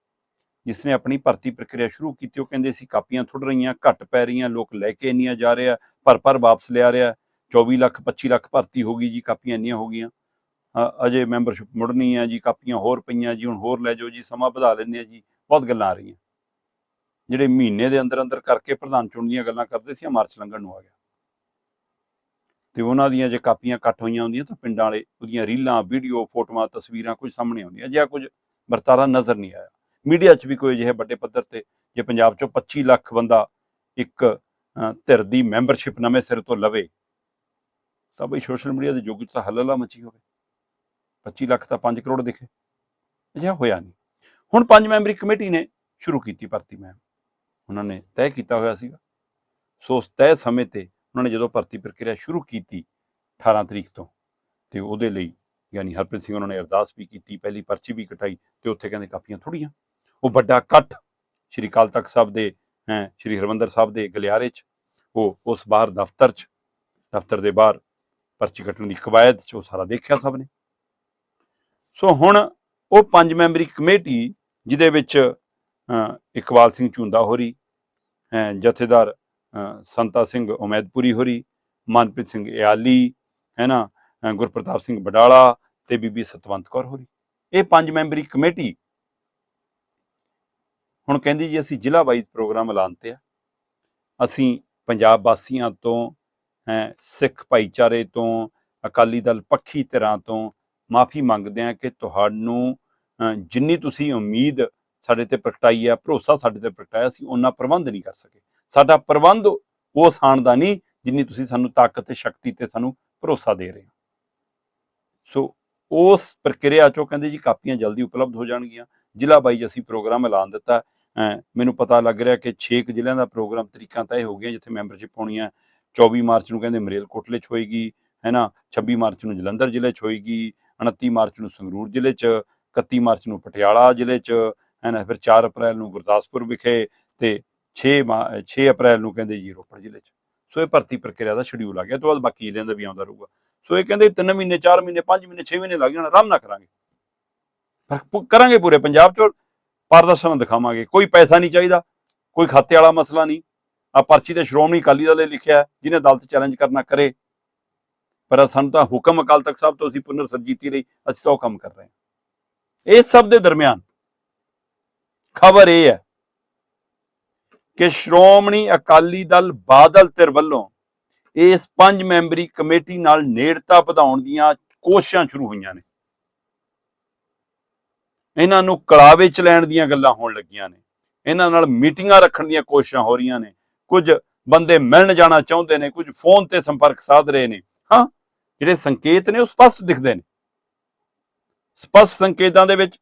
ਜਿਸ ਨੇ ਆਪਣੀ ਭਰਤੀ ਪ੍ਰਕਿਰਿਆ ਸ਼ੁਰੂ ਕੀਤੀ, ਉਹ ਕਹਿੰਦੇ ਸੀ ਕਾਪੀਆਂ ਥੁੜ ਰਹੀਆਂ, ਘੱਟ ਪੈ ਰਹੀਆਂ, ਲੋਕ ਲੈ ਕੇ ਇੰਨੀਆਂ ਜਾ ਰਹੇ ਆ ਪਰ ਪਰ ਵਾਪਸ ਲਿਆ ਰਿਹਾ 24 ਲੱਖ 25 ਲੱਖ ਭਰਤੀ ਹੋ ਗਈ ਜੀ, ਕਾਪੀਆਂ ਇੰਨੀਆਂ ਹੋ ਗਈਆਂ। ਅਜੇ ਮੈਂਬਰਸ਼ਿਪ ਮੁੜਨੀ ਆ ਜੀ, ਕਾਪੀਆਂ ਹੋਰ ਪਈਆਂ ਜੀ, ਹੁਣ ਹੋਰ ਲੈ ਜਾਓ ਜੀ, ਸਮਾਂ ਵਧਾ ਲੈਂਦੇ ਆ ਜੀ, ਬਹੁਤ ਗੱਲਾਂ ਆ ਰਹੀਆਂ। ਜਿਹੜੇ ਮਹੀਨੇ ਦੇ ਅੰਦਰ ਅੰਦਰ ਕਰਕੇ ਪ੍ਰਧਾਨ ਚੁਣਨ ਦੀਆਂ ਗੱਲਾਂ ਕਰਦੇ ਸੀ ਮਾਰਚ ਲੰਘਣ ਨੂੰ ਆ ਗਿਆ। ਤੇ ਉਹਨਾਂ ਦੀਆਂ ਜੇ ਕਾਪੀਆਂ ਇਕੱਠ ਹੋਈਆਂ ਹੁੰਦੀਆਂ ਤਾਂ ਪਿੰਡਾਂ ਵਾਲੇ ਉਹਦੀਆਂ ਰੀਲਾਂ, ਵੀਡੀਓ, ਫੋਟੋਆਂ, ਤਸਵੀਰਾਂ ਕੁਝ ਸਾਹਮਣੇ ਆਉਂਦੀਆਂ। ਜਿਹਾ ਕੁਝ ਵਰਤਾਰਾ ਨਜ਼ਰ ਨਹੀਂ ਆਇਆ। ਮੀਡੀਆ 'ਚ ਵੀ ਕੋਈ ਅਜਿਹੇ ਵੱਡੇ ਪੱਧਰ ਤੇ ਜੇ ਪੰਜਾਬ 'ਚੋਂ 25 ਲੱਖ ਬੰਦਾ ਇੱਕ ਧਿਰ ਦੀ ਮੈਂਬਰਸ਼ਿਪ ਨਵੇਂ ਸਿਰ ਤੋਂ ਲਵੇ, ਤਾਂ ਬਈ ਸੋਸ਼ਲ ਮੀਡੀਆ ਦੇ ਯੁੱਗ 'ਚ ਤਾਂ ਹੱਲਲਾ ਮਚੀ ਹੋਵੇ। 25 ਲੱਖ ਤਾਂ 5 ਕਰੋੜ ਦਿਖੇ। ਅਜਿਹਾ ਹੋਇਆ ਨਹੀਂ। ਹੁਣ ਪੰਜ ਮੈਂਬਰੀ ਕਮੇਟੀ ਨੇ ਸ਼ੁਰੂ ਕੀਤੀ ਭਰਤੀ ਮੈਂ ਉਹਨਾਂ ਨੇ ਤੈਅ ਕੀਤਾ ਹੋਇਆ ਸੀਗਾ। ਸੋ ਉਸ ਤੈਅ ਸਮੇਂ ਤੇ ਉਹਨਾਂ ਨੇ ਜਦੋਂ ਭਰਤੀ ਪ੍ਰਕਿਰਿਆ ਸ਼ੁਰੂ ਕੀਤੀ 18 ਤਰੀਕ ਤੋਂ, ਤੇ ਉਹਦੇ ਲਈ ਯਾਨੀ ਹਰਪ੍ਰੀਤ ਸਿੰਘ ਉਹਨਾਂ ਨੇ ਅਰਦਾਸ ਵੀ ਕੀਤੀ, ਪਹਿਲੀ ਪਰਚੀ ਵੀ ਕਟਾਈ ਤੇ ਉੱਥੇ ਕਹਿੰਦੇ ਕਾਪੀਆਂ ਥੋੜੀਆਂ ਉਹ ਵੱਡਾ ਇਕੱਠ ਸ਼੍ਰੀ ਅਕਾਲ ਤਖਤ ਸਾਹਿਬ ਦੇ, ਹੈ, ਸ਼੍ਰੀ ਹਰਮੰਦਰ ਸਾਹਿਬ ਦੇ ਗਲਿਆਰੇ 'ਚ, ਉਹ ਉਸ ਬਾਹਰ ਦਫ਼ਤਰ 'ਚ, ਦਫ਼ਤਰ ਦੇ ਬਾਹਰ ਪਰਚੀ ਕੱਟਣ ਦੀ ਕਵਾਇਦ 'ਚ ਉਹ ਸਾਰਾ ਦੇਖਿਆ ਸਭ ਨੇ। ਸੋ ਹੁਣ ਉਹ ਪੰਜ ਮੈਂਬਰੀ ਕਮੇਟੀ ਜਿਹਦੇ ਵਿੱਚ ਇਕਬਾਲ ਸਿੰਘ ਝੁੰਦਾ ਹੋਰੀ ਜਥੇਦਾਰ ਸੰਤਾ ਸਿੰਘ ਉਮੈਦਪੁਰੀ ਹੋਰੀ, ਮਨਪ੍ਰੀਤ ਸਿੰਘ ਇਆਲੀ ਹੈ ਨਾ ਗੁਰਪ੍ਰਤਾਪ ਸਿੰਘ ਬਡਾਲਾ ਤੇ ਬੀਬੀ ਸਤਵੰਤ ਕੌਰ ਹੋਰੀ। ਇਹ ਪੰਜ ਮੈਂਬਰੀ ਕਮੇਟੀ ਹੁਣ ਕਹਿੰਦੀ ਜੀ, ਅਸੀਂ ਜ਼ਿਲ੍ਹਾ ਵਾਈਜ਼ ਪ੍ਰੋਗਰਾਮ ਐਲਾਨ 'ਤੇ ਆ। ਅਸੀਂ ਪੰਜਾਬ ਵਾਸੀਆਂ ਤੋਂ ਸਿੱਖ ਭਾਈਚਾਰੇ ਤੋਂ, ਅਕਾਲੀ ਦਲ ਪੱਖੀ ਧਿਰਾਂ ਤੋਂ ਮਾਫੀ ਮੰਗਦੇ ਆ ਕਿ ਤੁਹਾਨੂੰ ਜਿੰਨੀ ਤੁਸੀਂ ਉਮੀਦ ਸਾਡੇ ਤੇ ਪ੍ਰਗਟਾਈ ਹੈ ਭਰੋਸਾ ਸਾਡੇ ਤੇ ਪ੍ਰਗਟਾਇਆ ਸੀ ਉਹਨਾਂ ਪ੍ਰਬੰਧ ਨਹੀਂ ਕਰ ਸਕੇ। ਸਾਡਾ ਪ੍ਰਬੰਧ ਉਹ ਆਸਾਨ ਦਾ ਨਹੀਂ ਜਿੰਨੀ ਤੁਸੀਂ ਸਾਨੂੰ ਤਾਕਤ ਤੇ ਸ਼ਕਤੀ ਤੇ ਸਾਨੂੰ ਭਰੋਸਾ ਦੇ ਰਹੇ ਹੋ। ਸੋ ਉਸ ਪ੍ਰਕਿਰਿਆ ਚੋਂ ਕਹਿੰਦੇ ਜੀ ਕਾਪੀਆਂ ਜਲਦੀ ਉਪਲਬਧ ਹੋ ਜਾਣਗੀਆਂ। ਜ਼ਿਲ੍ਹਾ ਵਾਈਜ਼ ਅਸੀਂ ਪ੍ਰੋਗਰਾਮ ਐਲਾਨ ਦਿੱਤਾ। ਮੈਨੂੰ ਪਤਾ ਲੱਗ ਰਿਹਾ ਕਿ 6 ਕੁ ਜ਼ਿਲ੍ਹਿਆਂ ਦਾ ਪ੍ਰੋਗਰਾਮ ਤਰੀਕਾਂ ਤੈਅ ਹੋ ਗਿਆ ਜਿੱਥੇ ਮੈਂਬਰਸ਼ਿਪ ਹੋਣੀ ਹੈ 24 ਮਾਰਚ ਨੂੰ ਕਹਿੰਦੇ ਮਰੇਲਕੋਟਲੇ 'ਚ ਹੋਏਗੀ ਹੈ ਨਾ 26 ਮਾਰਚ ਨੂੰ ਜਲੰਧਰ ਜ਼ਿਲ੍ਹੇ 'ਚ ਹੋਏਗੀ 29 ਮਾਰਚ ਨੂੰ ਸੰਗਰੂਰ ਜ਼ਿਲ੍ਹੇ 'ਚ 31 ਮਾਰਚ ਨੂੰ ਪਟਿਆਲਾ ਜ਼ਿਲ੍ਹੇ 'ਚ ਹੈ ਨਾ ਫਿਰ 4 ਅਪ੍ਰੈਲ ਨੂੰ ਗੁਰਦਾਸਪੁਰ ਵਿਖੇ ਤੇ 6 ਮਾ- 6 ਅਪ੍ਰੈਲ ਨੂੰ ਕਹਿੰਦੇ ਜੀ ਰੋਪੜ ਜ਼ਿਲ੍ਹੇ 'ਚ। ਸੋ ਇਹ ਭਰਤੀ ਪ੍ਰਕਿਰਿਆ ਦਾ ਸ਼ਡਿਊਲ ਆ ਗਿਆ ਤੋਂ ਬਾਅਦ ਬਾਕੀ ਜ਼ਿਲ੍ਹਿਆਂ ਦਾ ਵੀ ਆਉਂਦਾ ਰਹੂਗਾ। ਸੋ ਇਹ ਕਹਿੰਦੇ 3 ਮਹੀਨੇ 4 ਮਹੀਨੇ 5 ਮਹੀਨੇ 6 ਮਹੀਨੇ ਲੱਗ ਜਾਣਾ, ਆਰਾਮ ਨਾਲ ਕਰਾਂਗੇ। ਕਰਾਂਗੇ ਪੂਰੇ ਪੰਜਾਬ 'ਚ ਪਾਰਦਰਸ਼ਨ ਦਿਖਾਵਾਂਗੇ। ਕੋਈ ਪੈਸਾ ਨਹੀਂ ਚਾਹੀਦਾ, ਕੋਈ ਖਾਤੇ ਵਾਲਾ ਮਸਲਾ ਨਹੀਂ। ਆ ਪਰਚੀ ਤੇ ਸ਼੍ਰੋਮਣੀ ਅਕਾਲੀ ਦਲ ਨੇ ਲਿਖਿਆ, ਜਿਹਨੇ ਅਦਾਲਤ ਚੈਲੰਜ ਕਰਨਾ ਕਰੇ। ਪਰ ਸਾਨੂੰ ਤਾਂ ਹੁਕਮ ਅਕਾਲ ਤਖਤ ਸਾਹਿਬ ਤੋਂ ਅਸੀਂ ਪੁਨਰ ਸਰਜੀਤੀ ਲਈ ਅਸੀਂ ਤਾਂ ਉਹ ਕੰਮ ਕਰ ਰਹੇ ਹਾਂ। ਇਸ ਸਭ ਦੇ ਦਰਮਿਆਨ ਖਬਰ ਇਹ ਹੈ ਕਿ ਸ਼੍ਰੋਮਣੀ ਅਕਾਲੀ ਦਲ ਬਾਦਲ ਧਿਰ ਵੱਲੋਂ ਇਸ ਪੰਜ ਮੈਂਬਰੀ ਕਮੇਟੀ ਨਾਲ ਨੇੜਤਾ ਵਧਾਉਣ ਦੀਆਂ ਕੋਸ਼ਿਸ਼ਾਂ ਸ਼ੁਰੂ ਹੋਈਆਂ ਨੇ। ਇਹਨਾਂ ਨੂੰ ਕਲਾਵੇ ਚ ਲੈਣ ਦੀਆਂ ਗੱਲਾਂ ਹੋਣ ਲੱਗੀਆਂ ਨੇ। ਇਹਨਾਂ ਨਾਲ ਮੀਟਿੰਗਾਂ ਰੱਖਣ ਦੀਆਂ ਕੋਸ਼ਿਸ਼ਾਂ ਹੋ ਰਹੀਆਂ ਨੇ। ਕੁਝ ਬੰਦੇ ਮਿਲਣ ਜਾਣਾ ਚਾਹੁੰਦੇ ਨੇ, ਕੁਝ ਫੋਨ ਤੇ ਸੰਪਰਕ ਸਾਧ ਰਹੇ ਨੇ। ਹਾਂ, ਜਿਹੜੇ ਸੰਕੇਤ ਨੇ ਉਹ ਸਪਸ਼ਟ ਦਿਖਦੇ ਨੇ। ਸਪਸ਼ਟ ਸੰਕੇਤਾਂ ਦੇ ਵਿੱਚ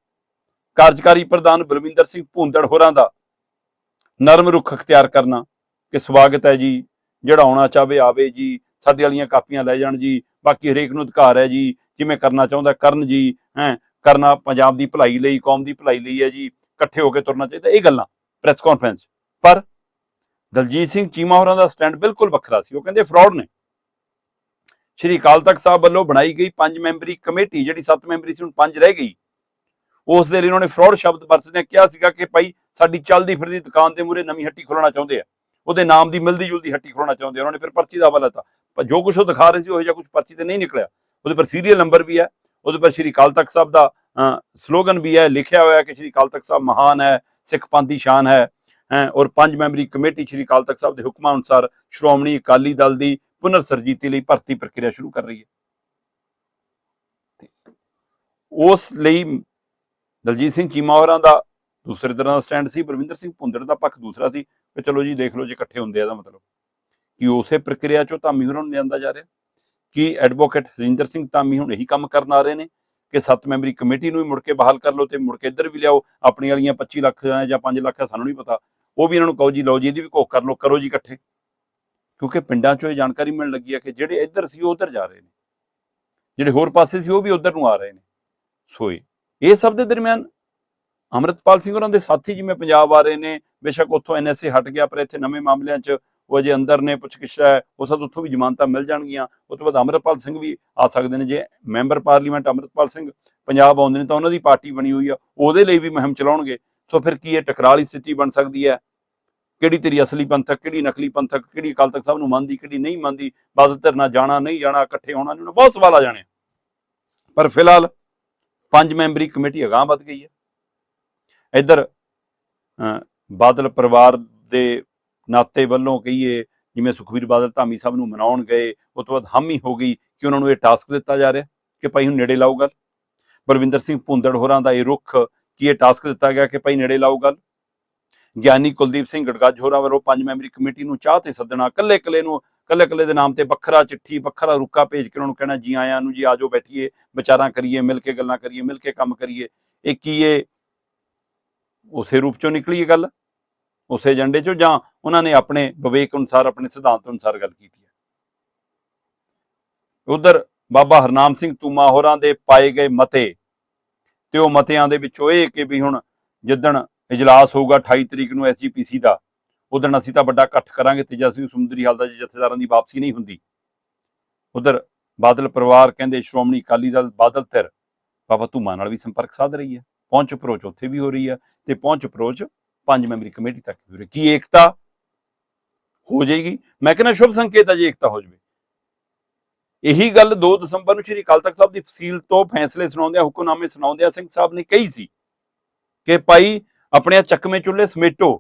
ਕਾਰਜਕਾਰੀ ਪ੍ਰਧਾਨ ਬਲਵਿੰਦਰ ਸਿੰਘ ਭੁੰਦੜ ਹੋਰਾਂ ਦਾ ਨਰਮ ਰੁੱਖ ਅਖਤਿਆਰ ਕਰਨਾ ਕਿ ਸਵਾਗਤ ਹੈ ਜੀ, ਜਿਹੜਾ ਆਉਣਾ ਚਾਹਵੇ ਆਵੇ ਜੀ, ਸਾਡੇ ਵਾਲੀਆਂ ਕਾਪੀਆਂ ਲੈ ਜਾਣ ਜੀ, ਬਾਕੀ ਹਰੇਕ ਨੂੰ ਅਧਿਕਾਰ ਹੈ ਜੀ, ਜਿਵੇਂ ਕਰਨਾ ਚਾਹੁੰਦਾ ਕਰਨ ਜੀ, ਹੈ, ਕਰਨਾ ਪੰਜਾਬ ਦੀ ਭਲਾਈ ਲਈ, ਕੌਮ ਦੀ ਭਲਾਈ ਲਈ ਹੈ ਜੀ, ਇਕੱਠੇ ਹੋ ਕੇ ਤੁਰਨਾ ਚਾਹੀਦਾ, ਇਹ ਗੱਲਾਂ ਪ੍ਰੈਸ ਕਾਨਫਰੰਸ ਪਰ ਦਲਜੀਤ ਸਿੰਘ ਚੀਮਾ ਹੋਰਾਂ ਦਾ ਸਟੈਂਡ ਬਿਲਕੁਲ ਵੱਖਰਾ ਸੀ, ਉਹ ਕਹਿੰਦੇ ਫਰਾਡ ਨੇ। ਸ਼੍ਰੀ ਅਕਾਲ ਤਖਤ ਸਾਹਿਬ ਵੱਲੋਂ ਬਣਾਈ ਗਈ ਪੰਜ ਮੈਂਬਰੀ ਕਮੇਟੀ, ਜਿਹੜੀ ਸੱਤ ਮੈਂਬਰੀ ਸੀ, ਹੁਣ ਪੰਜ ਰਹਿ ਗਈ। ਉਸ ਦੇ ਲਈ ਉਹਨਾਂ ਨੇ ਫਰਾਡ ਸ਼ਬਦ ਵਰਤਦਿਆਂ ਕਿਹਾ ਸੀਗਾ ਕਿ ਭਾਈ ਸਾਡੀ ਚੱਲਦੀ ਫਿਰਦੀ ਦੁਕਾਨ ਦੇ ਮੂਰੇ ਨਵੀਂ ਹੱਟੀ ਖੋਲਣਾ ਚਾਹੁੰਦੇ ਆ। ਉਹਦੇ ਨਾਮ ਦੀ ਮਿਲਦੀ ਜੁਲਦੀ ਹੱਟੀ ਖੋਲਣਾ ਚਾਹੁੰਦੇ ਆ। ਉਹਨਾਂ ਨੇ ਫਿਰ ਪਰਚੀ ਦਾ ਹਵਾਲਾ ਦਿੱਤਾ। ਪਰ ਜੋ ਕੁਝ ਉਹ ਦਿਖਾ ਰਹੇ ਸੀ, ਉਹ ਜਿਹਾ ਕੁਝ ਪਰਚੀ ਤੇ ਨਹੀਂ ਨਿਕਲਿਆ। ਉਹਦੇ ਪਰ ਸੀਰੀਅਲ ਨੰਬਰ ਵੀ ਹੈ। ਉਹਦੇ ਪਰ ਸ਼੍ਰੀ ਅਕਾਲ ਤਖਤ ਸਾਹਿਬ ਦਾ ਸਲੋਗਨ ਵੀ ਹੈ। ਲਿਖਿਆ ਹੋਇਆ ਕਿ ਸ਼੍ਰੀ ਅਕਾਲ ਤਖਤ ਸਾਹਿਬ ਮਹਾਨ ਹੈ, ਸਿੱਖ ਪੰਥ ਦੀ ਸ਼ਾਨ ਹੈ, ਔਰ ਪੰਜ ਮੈਂਬਰੀ ਕਮੇਟੀ ਸ਼੍ਰੀ ਅਕਾਲ ਤਖਤ ਸਾਹਿਬ ਦੇ ਹੁਕਮਾਂ ਅਨੁਸਾਰ ਸ਼੍ਰੋਮਣੀ ਅਕਾਲੀ ਦਲ ਦੀ ਪੁਨਰ ਸਰਜੀਤੀ ਲਈ ਭਰਤੀ ਪ੍ਰਕਿਰਿਆ ਸ਼ੁਰੂ ਕਰ ਰਹੀ ਹੈ। ਉਸ ਲਈ ਦਲਜੀਤ ਸਿੰਘ ਚੀਮਾ ਹੋਰਾਂ ਦਾ ਦੂਸਰੇ ਤਰ੍ਹਾਂ ਦਾ ਸਟੈਂਡ ਸੀ ਬਲਵਿੰਦਰ ਸਿੰਘ ਭੁੰਦੜ ਦਾ ਪੱਖ ਦੂਸਰਾ ਸੀ ਕਿ ਚਲੋ ਜੀ ਦੇਖ ਲਓ ਜੇ ਇਕੱਠੇ ਹੁੰਦੇ ਆ ਦਾ ਮਤਲਬ। ਕਿ ਉਸੇ ਪ੍ਰਕਿਰਿਆ ਚੋਂ ਧਾਮੀ ਹੋਰਾਂ ਨੂੰ ਲਿਆਂਦਾ ਜਾ ਰਿਹਾ। ਕਿ ਐਡਵੋਕੇਟ ਰਜਿੰਦਰ ਸਿੰਘ ਧਾਮੀ ਹੁਣ ਇਹੀ ਕੰਮ ਕਰਨ ਆ ਰਹੇ ਨੇ, ਕਿ ਸੱਤ ਮੈਂਬਰੀ ਕਮੇਟੀ ਨੂੰ ਵੀ ਮੁੜ ਕੇ ਬਹਾਲ ਕਰ ਲਓ ਤੇ ਮੁੜ ਕੇ ਇੱਧਰ ਵੀ ਲਿਆਓ, ਆਪਣੀ ਵਾਲੀਆਂ 25 ਲੱਖ ਜਾਂ 5 ਲੱਖ ਸਾਨੂੰ ਨਹੀਂ ਪਤਾ। ਉਹ ਵੀ ਇਹਨਾਂ ਨੂੰ ਕਹੋ ਜੀ, ਲਓ ਜੀ, ਇਹਦੀ ਵੀ ਕੋਖ ਕਰ ਲਓ, ਕਰੋ ਜੀ ਇਕੱਠੇ। ਕਿਉਂਕਿ ਪਿੰਡਾਂ ਚੋਂ ਇਹ ਜਾਣਕਾਰੀ ਮਿਲਣ ਲੱਗੀ ਹੈ ਕਿ ਜਿਹੜੇ ਇੱਧਰ ਸੀ, ਉਹ ਉੱਧਰ ਜਾ ਰਹੇ ਨੇ। ਜਿਹੜੇ ਹੋਰ ਪਾਸੇ ਸੀ, ਉਹ ਵੀ ਉੱਧਰ ਨੂੰ ਆ ਰਹੇ ਨੇ। ਸੋਏ ਇਹ ਸਭ ਦੇ ਦਰਮਿਆਨ ਅਮਰਤਪਾਲ ਸਿੰਘ ਉਹਨਾਂ ਦੇ ਸਾਥੀ ਜਿਵੇਂ ਪੰਜਾਬ ਆ ਰਹੇ ਨੇ ਬੇਸ਼ੱਕ ਉੱਥੋਂ ਐਨਐਸਏ ਹਟ ਗਿਆ ਪਰ ਇੱਥੇ ਨਵੇਂ ਮਾਮਲਿਆਂ 'ਚ ਉਹ ਜੇ ਅੰਦਰ ਨੇ ਪੁੱਛਗਿੱਛ ਹੈ ਉਹ ਸਭ ਉੱਥੋਂ ਵੀ ਜ਼ਮਾਨਤਾਂ ਮਿਲ ਜਾਣਗੀਆਂ। ਉਸ ਤੋਂ ਬਾਅਦ ਅਮਰਤਪਾਲ ਸਿੰਘ ਵੀ ਆ ਸਕਦੇ ਨੇ ਜੇ ਮੈਂਬਰ ਪਾਰਲੀਮੈਂਟ ਅਮਰਤਪਾਲ ਸਿੰਘ ਪੰਜਾਬ ਆਉਂਦੇ ਨੇ ਤਾਂ ਉਹਨਾਂ ਦੀ ਪਾਰਟੀ ਬਣੀ ਹੋਈ ਆ ਉਹਦੇ ਲਈ ਵੀ ਮੁਹਿੰਮ ਚਲਾਉਣਗੇ। ਸੋ ਫਿਰ ਕੀ ਇਹ ਟਕਰਾਲੀ ਸਥਿਤੀ ਬਣ ਸਕਦੀ ਹੈ? ਕਿਹੜੀ ਤੇਰੀ ਅਸਲੀ ਪੰਥਕ ਕਿਹੜੀ ਨਕਲੀ ਪੰਥਕ ਕਿਹੜੀ ਅਕਾਲ ਤਖਤ ਸਾਹਿਬ ਨੂੰ ਮੰਨਦੀ ਕਿਹੜੀ ਨਹੀਂ ਮੰਨਦੀ ਬਾਦਲ ਧਿਰ ਨਾਲ ਜਾਣਾ ਨਹੀਂ ਜਾਣਾ ਇਕੱਠੇ ਹੋਣਾ ਨਹੀਂ ਹੋਣਾ, ਬਹੁਤ ਸਵਾਲ ਆ ਜਾਣੇ। ਪਰ ਫਿਲਹਾਲ ਪੰਜ ਮੈਂਬਰੀ ਕਮੇਟੀ ਅਗਾਂਹ ਵੱਧ ਗਈ ਹੈ। ਇੱਧਰ ਬਾਦਲ ਪਰਿਵਾਰ ਦੇ ਨਾਤੇ ਵੱਲੋਂ ਕਹੀਏ, ਜਿਵੇਂ ਸੁਖਬੀਰ ਬਾਦਲ ਧਾਮੀ ਸਾਹਿਬ ਨੂੰ ਮਨਾਉਣ ਗਏ, ਉਸ ਤੋਂ ਬਾਅਦ ਹਾਮੀ ਹੋ ਗਈ ਕਿ ਉਹਨਾਂ ਨੂੰ ਇਹ ਟਾਸਕ ਦਿੱਤਾ ਜਾ ਰਿਹਾ ਕਿ ਭਾਈ ਹੁਣ ਨੇੜੇ ਲਾਓ ਗੱਲ। ਬਲਵਿੰਦਰ ਸਿੰਘ ਭੁੰਦੜ ਹੋਰਾਂ ਦਾ ਇਹ ਰੁਖ ਕੀ ਇਹ ਟਾਸਕ ਦਿੱਤਾ ਗਿਆ ਕਿ ਭਾਈ ਨੇੜੇ ਲਾਓ ਗੱਲ। ਗਿਆਨੀ ਕੁਲਦੀਪ ਸਿੰਘ ਗੜਗੱਜ ਹੋਰਾਂ ਵੱਲੋਂ ਪੰਜ ਮੈਂਬਰੀ ਕਮੇਟੀ ਨੂੰ ਚਾਹ ਤੇ ਸੱਦਣਾ ਕੱਲੇ ਕੱਲੇ ਨੂੰ ਕੱਲੇ ਕੱਲੇ ਦੇ ਨਾਮ ਤੇ ਵੱਖਰਾ ਚਿੱਠੀ, ਵੱਖਰਾ ਰੁੱਕਾ ਭੇਜ ਕੇ ਉਹਨਾਂ ਨੂੰ ਕਹਿਣਾ, ਜੀ ਆਇਆਂ ਨੂੰ, ਜੀ ਆਜੋ ਬੈਠੀਏ, ਵਿਚਾਰਾਂ ਕਰੀਏ, ਮਿਲ ਕੇ ਗੱਲਾਂ ਕਰੀਏ, ਮਿਲ ਕੇ ਕੰਮ ਕਰੀਏ। ਇਹ ਕੀ ਇਹ ਉਸੇ ਰੂਪ ਚੋਂ ਨਿਕਲੀ ਇਹ ਗੱਲ? ਉਸੇ ਏਜੰਡੇ ਚੋਂ ਜਾਂ ਉਹਨਾਂ ਨੇ ਆਪਣੇ ਵਿਵੇਕ ਅਨੁਸਾਰ, ਆਪਣੇ ਸਿਧਾਂਤ ਅਨੁਸਾਰ ਗੱਲ ਕੀਤੀ ਹੈ? ਉਧਰ ਬਾਬਾ ਹਰਨਾਮ ਸਿੰਘ ਤੂਮਾ ਹੋਰਾਂ ਦੇ ਪਾਏ ਗਏ ਮਤੇ ਤੇ ਉਹ ਮਤਿਆਂ ਦੇ ਵਿੱਚੋਂ ਇਹ ਕਿ ਵੀ ਹੁਣ ਜਿੱਦਣ ਇਜਲਾਸ ਹੋਊਗਾ 28 ਤਰੀਕ ਨੂੰ ਐਸਜੀਪੀਸੀ ਦਾ, ਉਦੋਂ ਅਸੀਂ ਤਾਂ ਵੱਡਾ ਇਕੱਠ ਕਰਾਂਗੇ ਤੇ ਜੇ ਅਸੀਂ ਸਮੁੰਦਰੀ ਹਾਲਤ ਦੇ ਜਥੇਦਾਰਾਂ ਦੀ ਵਾਪਸੀ ਨਹੀਂ ਹੁੰਦੀ। ਉਧਰ ਬਾਦਲ ਪਰਿਵਾਰ ਕਹਿੰਦੇ, ਸ਼੍ਰੋਮਣੀ ਅਕਾਲੀ ਦਲ ਬਾਦਲ ਧਿਰ, ਬਾਬਾ ਧੂਮਾ ਨਾਲ ਵੀ ਸੰਪਰਕ ਸਾਧ ਰਹੀ ਹੈ। ਪਹੁੰਚ ਅਪਰੋਚ ਉੱਥੇ ਵੀ ਹੋ ਰਹੀ ਹੈ ਤੇ ਪਹੁੰਚ ਅਪਰੋਚ ਪੰਜ ਮੈਂਬਰੀ ਕਮੇਟੀ ਤੱਕ ਵੀ ਹੋ ਰਹੀ। ਕੀ ਏਕਤਾ ਹੋ ਜਾਏਗੀ? ਮੈਂ ਕਹਿੰਦਾ ਸ਼ੁਭ ਸੰਕੇਤ ਹੈ ਜੇ ਏਕਤਾ ਹੋ ਜਾਵੇ। ਇਹੀ ਗੱਲ 2 ਦਸੰਬਰ ਨੂੰ ਸ਼੍ਰੀ ਅਕਾਲ ਤਖਤ ਸਾਹਿਬ ਦੀ ਫਸੀਲ ਤੋਂ ਫੈਸਲੇ ਸੁਣਾਉਂਦਿਆਂ, ਹੁਕਮਨਾਮੇ ਸੁਣਾਉਂਦਿਆਂ ਸਿੰਘ ਸਾਹਿਬ ਨੇ ਕਹੀ ਸੀ ਕਿ ਭਾਈ ਆਪਣੇ ਚੱਕਵੇਂ ਚੁੱਲ੍ਹੇ ਸਮੇਟੋ।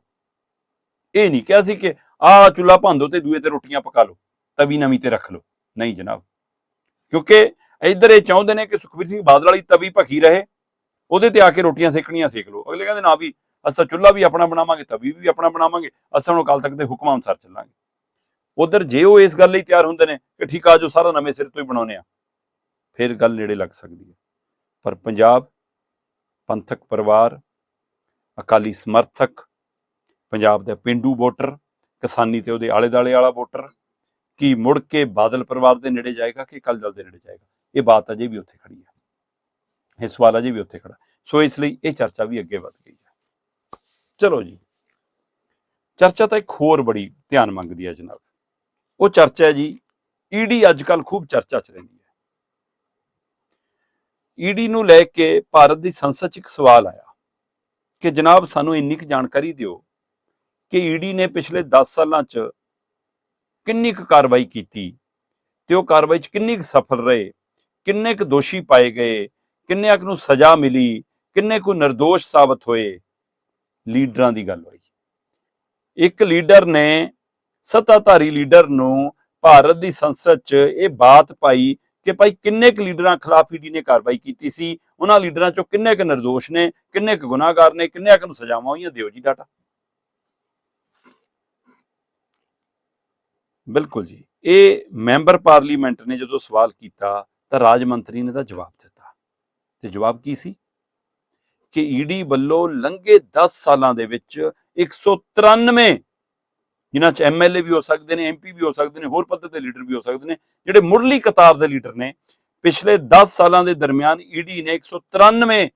ਇਹ ਨਹੀਂ ਕਿਹਾ ਸੀ ਕਿ ਆਹ ਚੁੱਲ੍ਹਾ ਭੰਦੋ ਤੇ ਦੂਏ ਤੇ ਰੋਟੀਆਂ ਪਕਾ ਲਓ, ਤਵੀ ਨਵੀਂ ਤੇ ਰੱਖ ਲਓ। ਨਹੀਂ ਜਨਾਬ। ਕਿਉਂਕਿ ਇੱਧਰ ਇਹ ਚਾਹੁੰਦੇ ਨੇ ਕਿ ਸੁਖਬੀਰ ਸਿੰਘ ਬਾਦਲ ਵਾਲੀ ਤਵੀ ਭਖੀ ਰਹੇ ਉਹਦੇ ਤੇ ਆ ਕੇ ਰੋਟੀਆਂ ਸੇਕਣੀਆਂ ਸੇਕ ਲਓ। ਅਗਲੇ ਕਹਿੰਦੇ ਨਾ ਵੀ ਅਸਾਂ ਚੁੱਲ੍ਹਾ ਵੀ ਆਪਣਾ ਬਣਾਵਾਂਗੇ, ਤਵੀ ਵੀ ਆਪਣਾ ਬਣਾਵਾਂਗੇ, ਅਸਾਂ ਨੂੰ ਅਕਾਲ ਤੱਕ ਦੇ ਹੁਕਮਾਂ ਅਨੁਸਾਰ ਚੱਲਾਂਗੇ। ਉਧਰ ਜੇ ਉਹ ਇਸ ਗੱਲ ਲਈ ਤਿਆਰ ਹੁੰਦੇ ਨੇ ਕਿ ਠੀਕ ਆ ਜੋ ਸਾਰਾ ਨਵੇਂ ਸਿਰ ਤੋਂ ਹੀ ਬਣਾਉਨੇ ਆ ਫਿਰ ਗੱਲ ਨੇੜੇ ਲੱਗ ਸਕਦੀ ਹੈ। ਪਰ ਪੰਜਾਬ ਪੰਥਕ ਪਰਿਵਾਰ, ਅਕਾਲੀ ਸਮਰਥਕ, ਪੰਜਾਬ ਦੇ ਪਿੰਡੂ ਵੋਟਰ, ਕਿਸਾਨੀ ਤੇ ਉਹਦੇ ਆਲੇ ਦਾਲੇ ਵਾਲਾ ਵੋਟਰ, ਕੀ ਮੁੜ ਕੇ ਬਾਦਲ ਪਰਿਵਾਰ ਦੇ ਨੇੜੇ ਜਾਏਗਾ ਕਿ ਕੱਲ ਜਲ ਦੇ ਨੇੜੇ ਜਾਏਗਾ? ਇਹ ਬਾਤ ਅਜੇ ਵੀ ਉੱਥੇ ਖੜੀ ਹੈ। ਇਹ ਸਵਾਲ ਅਜੇ ਵੀ ਉੱਥੇ ਖੜਾ। ਸੋ ਇਸ ਲਈ ਇਹ ਚਰਚਾ ਵੀ ਅੱਗੇ ਵਧ ਗਈ ਹੈ। ਚਲੋ ਜੀ। ਚਰਚਾ ਤਾਂ ਇੱਕ ਹੋਰ ਬੜੀ ਧਿਆਨ ਮੰਗਦੀ ਹੈ ਜਨਾਬ। ਉਹ ਚਰਚਾ ਹੈ ਜੀ ਈਡੀ ਅੱਜ ਕੱਲ ਖੂਬ ਚਰਚਾ 'ਚ ਰਹਿੰਦੀ ਹੈ। ਈਡੀ ਨੂੰ ਲੈ ਕੇ ਭਾਰਤ ਦੀ ਸੰਸਦ 'ਚ ਇੱਕ ਸਵਾਲ ਆਇਆ ਕਿ ਜਨਾਬ ਸਾਨੂੰ ਇੰਨੀ ਕੁ ਜਾਣਕਾਰੀ ਦਿਓ ਕਿ ਈਡੀ ਨੇ ਪਿਛਲੇ 10 ਸਾਲਾਂ 'ਚ ਕਿੰਨੀ ਕੁ ਕਾਰਵਾਈ ਕੀਤੀ ਤੇ ਉਹ ਕਾਰਵਾਈ 'ਚ ਕਿੰਨੀ ਕੁ ਸਫਲ ਰਹੇ, ਕਿੰਨੇ ਕੁ ਦੋਸ਼ੀ ਪਾਏ ਗਏ ਕਿੰਨੇ ਕੁ ਨੂੰ ਸਜ਼ਾ ਮਿਲੀ, ਕਿੰਨੇ ਕੁ નિર્ਦੋਸ਼ ਸਾਬਤ ਹੋਏ, ਲੀਡਰਾਂ ਦੀ ਗੱਲ ਹੋਈ। ਇੱਕ ਲੀਡਰ ਨੇ ਸੱਤਾਧਾਰੀ ਲੀਡਰ ਨੂੰ ਭਾਰਤ ਦੀ ਸੰਸਦ 'ਚ ਇਹ ਬਾਤ ਪਾਈ ਕਿ ਭਾਈ ਕਿੰਨੇ ਕੁ ਲੀਡਰਾਂ ਖਿਲਾਫ ਈਡੀ ਨੇ ਕਾਰਵਾਈ ਕੀਤੀ ਸੀ, ਉਹਨਾਂ ਲੀਡਰਾਂ 'ਚੋਂ ਕਿੰਨੇ ਕੁ ਨਿਰਦੋਸ਼ ਨੇ, ਕਿੰਨੇ ਕੁ ਗੁਨਾਹਗਾਰ ਨੇ, ਕਿੰਨੇ ਕੁ ਨੂੰ ਸਜ਼ਾਵਾਂ ਹੋਈਆਂ, ਦਿਓ ਜੀ ਡਾਟਾ। ਬਿਲਕੁਲ ਜੀ, ਇਹ ਮੈਂਬਰ ਪਾਰਲੀਮੈਂਟ ਨੇ ਜਦੋਂ ਸਵਾਲ ਕੀਤਾ ਤਾਂ ਰਾਜ ਮੰਤਰੀ ਨੇ ਤਾਂ ਜਵਾਬ ਦਿੱਤਾ। ਤੇ ਜਵਾਬ ਕੀ ਸੀ? ਕਿ ਈਡੀ ਵੱਲੋਂ ਲੰਘੇ 10 ਸਾਲਾਂ ਦੇ ਵਿੱਚ 193 ਜਿਨ੍ਹਾਂ ਚ ਐਮਐਲਏ ਵੀ ਹੋ ਸਕਦੇ ਨੇ ਐਮਪੀ ਵੀ ਹੋ ਸਕਦੇ ਨੇ, ਹੋਰ ਪੱਧਰ ਦੇ ਲੀਡਰ ਵੀ ਹੋ ਸਕਦੇ ਨੇ, ਜਿਹੜੇ ਮੁੱਢਲੀ ਕਤਾਰ ਦੇ ਲੀਡਰ ਨੇ, ਪਿਛਲੇ 10 ਸਾਲਾਂ ਦੇ ਦਰਮਿਆਨ ਈਡੀ ਨੇ 193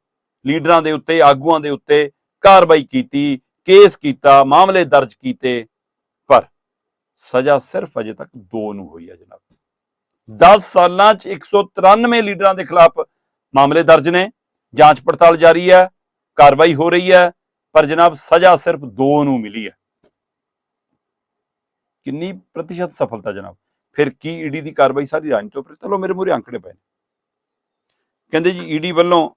ਲੀਡਰਾਂ ਦੇ ਉੱਤੇ, ਆਗੂਆਂ ਦੇ ਉੱਤੇ ਕਾਰਵਾਈ ਕੀਤੀ, ਕੇਸ ਕੀਤਾ, ਮਾਮਲੇ ਦਰਜ ਕੀਤੇ, ਪਰ ਸਜ਼ਾ ਸਿਰਫ ਅਜੇ ਤੱਕ 2 ਨੂੰ ਹੋਈ ਹੈ ਜਨਾਬ। 10 ਸਾਲਾਂ ਚ 193 ਲੀਡਰਾਂ ਦੇ ਖਿਲਾਫ ਮਾਮਲੇ ਦਰਜ ਨੇ, ਜਾਂਚ ਪੜਤਾਲ ਜਾਰੀ ਹੈ, ਕਾਰਵਾਈ ਹੋ ਰਹੀ ਹੈ, ਪਰ ਜਨਾਬ ਸਜ਼ਾ ਸਿਰਫ 2 ਨੂੰ ਮਿਲੀ ਹੈ। ਕਿੰਨੀ ਪ੍ਰਤੀਸ਼ਤ ਸਫਲਤਾ ਜਨਾਬ? ਫਿਰ ਕੀ ਈਡੀ ਦੀ ਕਾਰਵਾਈ ਸਾਰੀ ਰਾਜਨੀਤੀ ਉੱਪਰ ਚਲੋ ਮੇਰੇ ਮੂਹਰੇ ਅੰਕੜੇ ਪਏ ਕਹਿੰਦੇ ਜੀ ਈਡੀ ਵੱਲੋਂ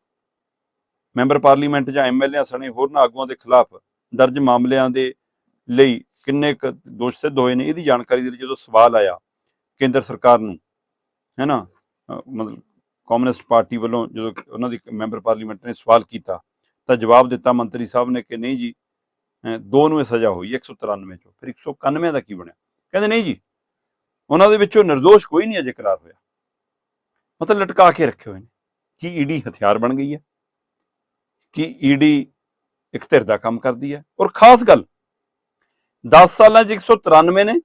ਮੈਂਬਰ ਪਾਰਲੀਮੈਂਟ ਜਾਂ ਐਮਐਲਏ ਸਣੇ ਹੋਰਨਾਂ ਆਗੂਆਂ ਦੇ ਖਿਲਾਫ ਦਰਜ ਮਾਮਲਿਆਂ ਦੇ ਲਈ ਕਿੰਨੇ ਕੁ ਦੋਸ਼ ਸਿੱਧ ਹੋਏ ਨੇ? ਇਹਦੀ ਜਾਣਕਾਰੀ ਦੇ ਲਈ ਜਦੋਂ ਸਵਾਲ ਆਇਆ ਕੇਂਦਰ ਸਰਕਾਰ ਨੂੰ, ਹੈ ਨਾ? ਮਤਲਬ ਕਮਿਊਨਿਸਟ ਪਾਰਟੀ ਵੱਲੋਂ ਜਦੋਂ ਉਹਨਾਂ ਦੀ ਮੈਂਬਰ ਪਾਰਲੀਮੈਂਟ ਨੇ ਸਵਾਲ ਕੀਤਾ, ਤਾਂ ਜਵਾਬ ਦਿੱਤਾ ਮੰਤਰੀ ਸਾਹਿਬ ਨੇ ਕਿ ਨਹੀਂ ਜੀ ਦੋ ਨੂੰ ਇਹ ਸਜ਼ਾ ਹੋਈ ਹੈ 193 ਚੋਂ, ਫਿਰ 191 ਦਾ ਕੀ ਬਣਿਆ? ਕਹਿੰਦੇ ਨਹੀਂ ਜੀ, ਉਹਨਾਂ ਦੇ ਵਿੱਚੋਂ નિર્ਦੋਸ਼ ਕੋਈ ਨਹੀਂ ਅਜੇ ਕਰਾਰ ਹੋਇਆ। ਮਤਲਬ ਲਟਕਾ ਕੇ ਰੱਖੇ ਹੋਏ ਨੇ। ਕੀ ਈਡੀ ਹਥਿਆਰ ਬਣ ਗਈ ਹੈ? ਕੀ ਈਡੀ ਇੱਕ ਧਿਰ ਦਾ ਕੰਮ ਕਰਦੀ ਹੈ? ਔਰ ਖਾਸ ਗੱਲ 10 ਸਾਲਾਂ 'ਚ 193 ਨੇ,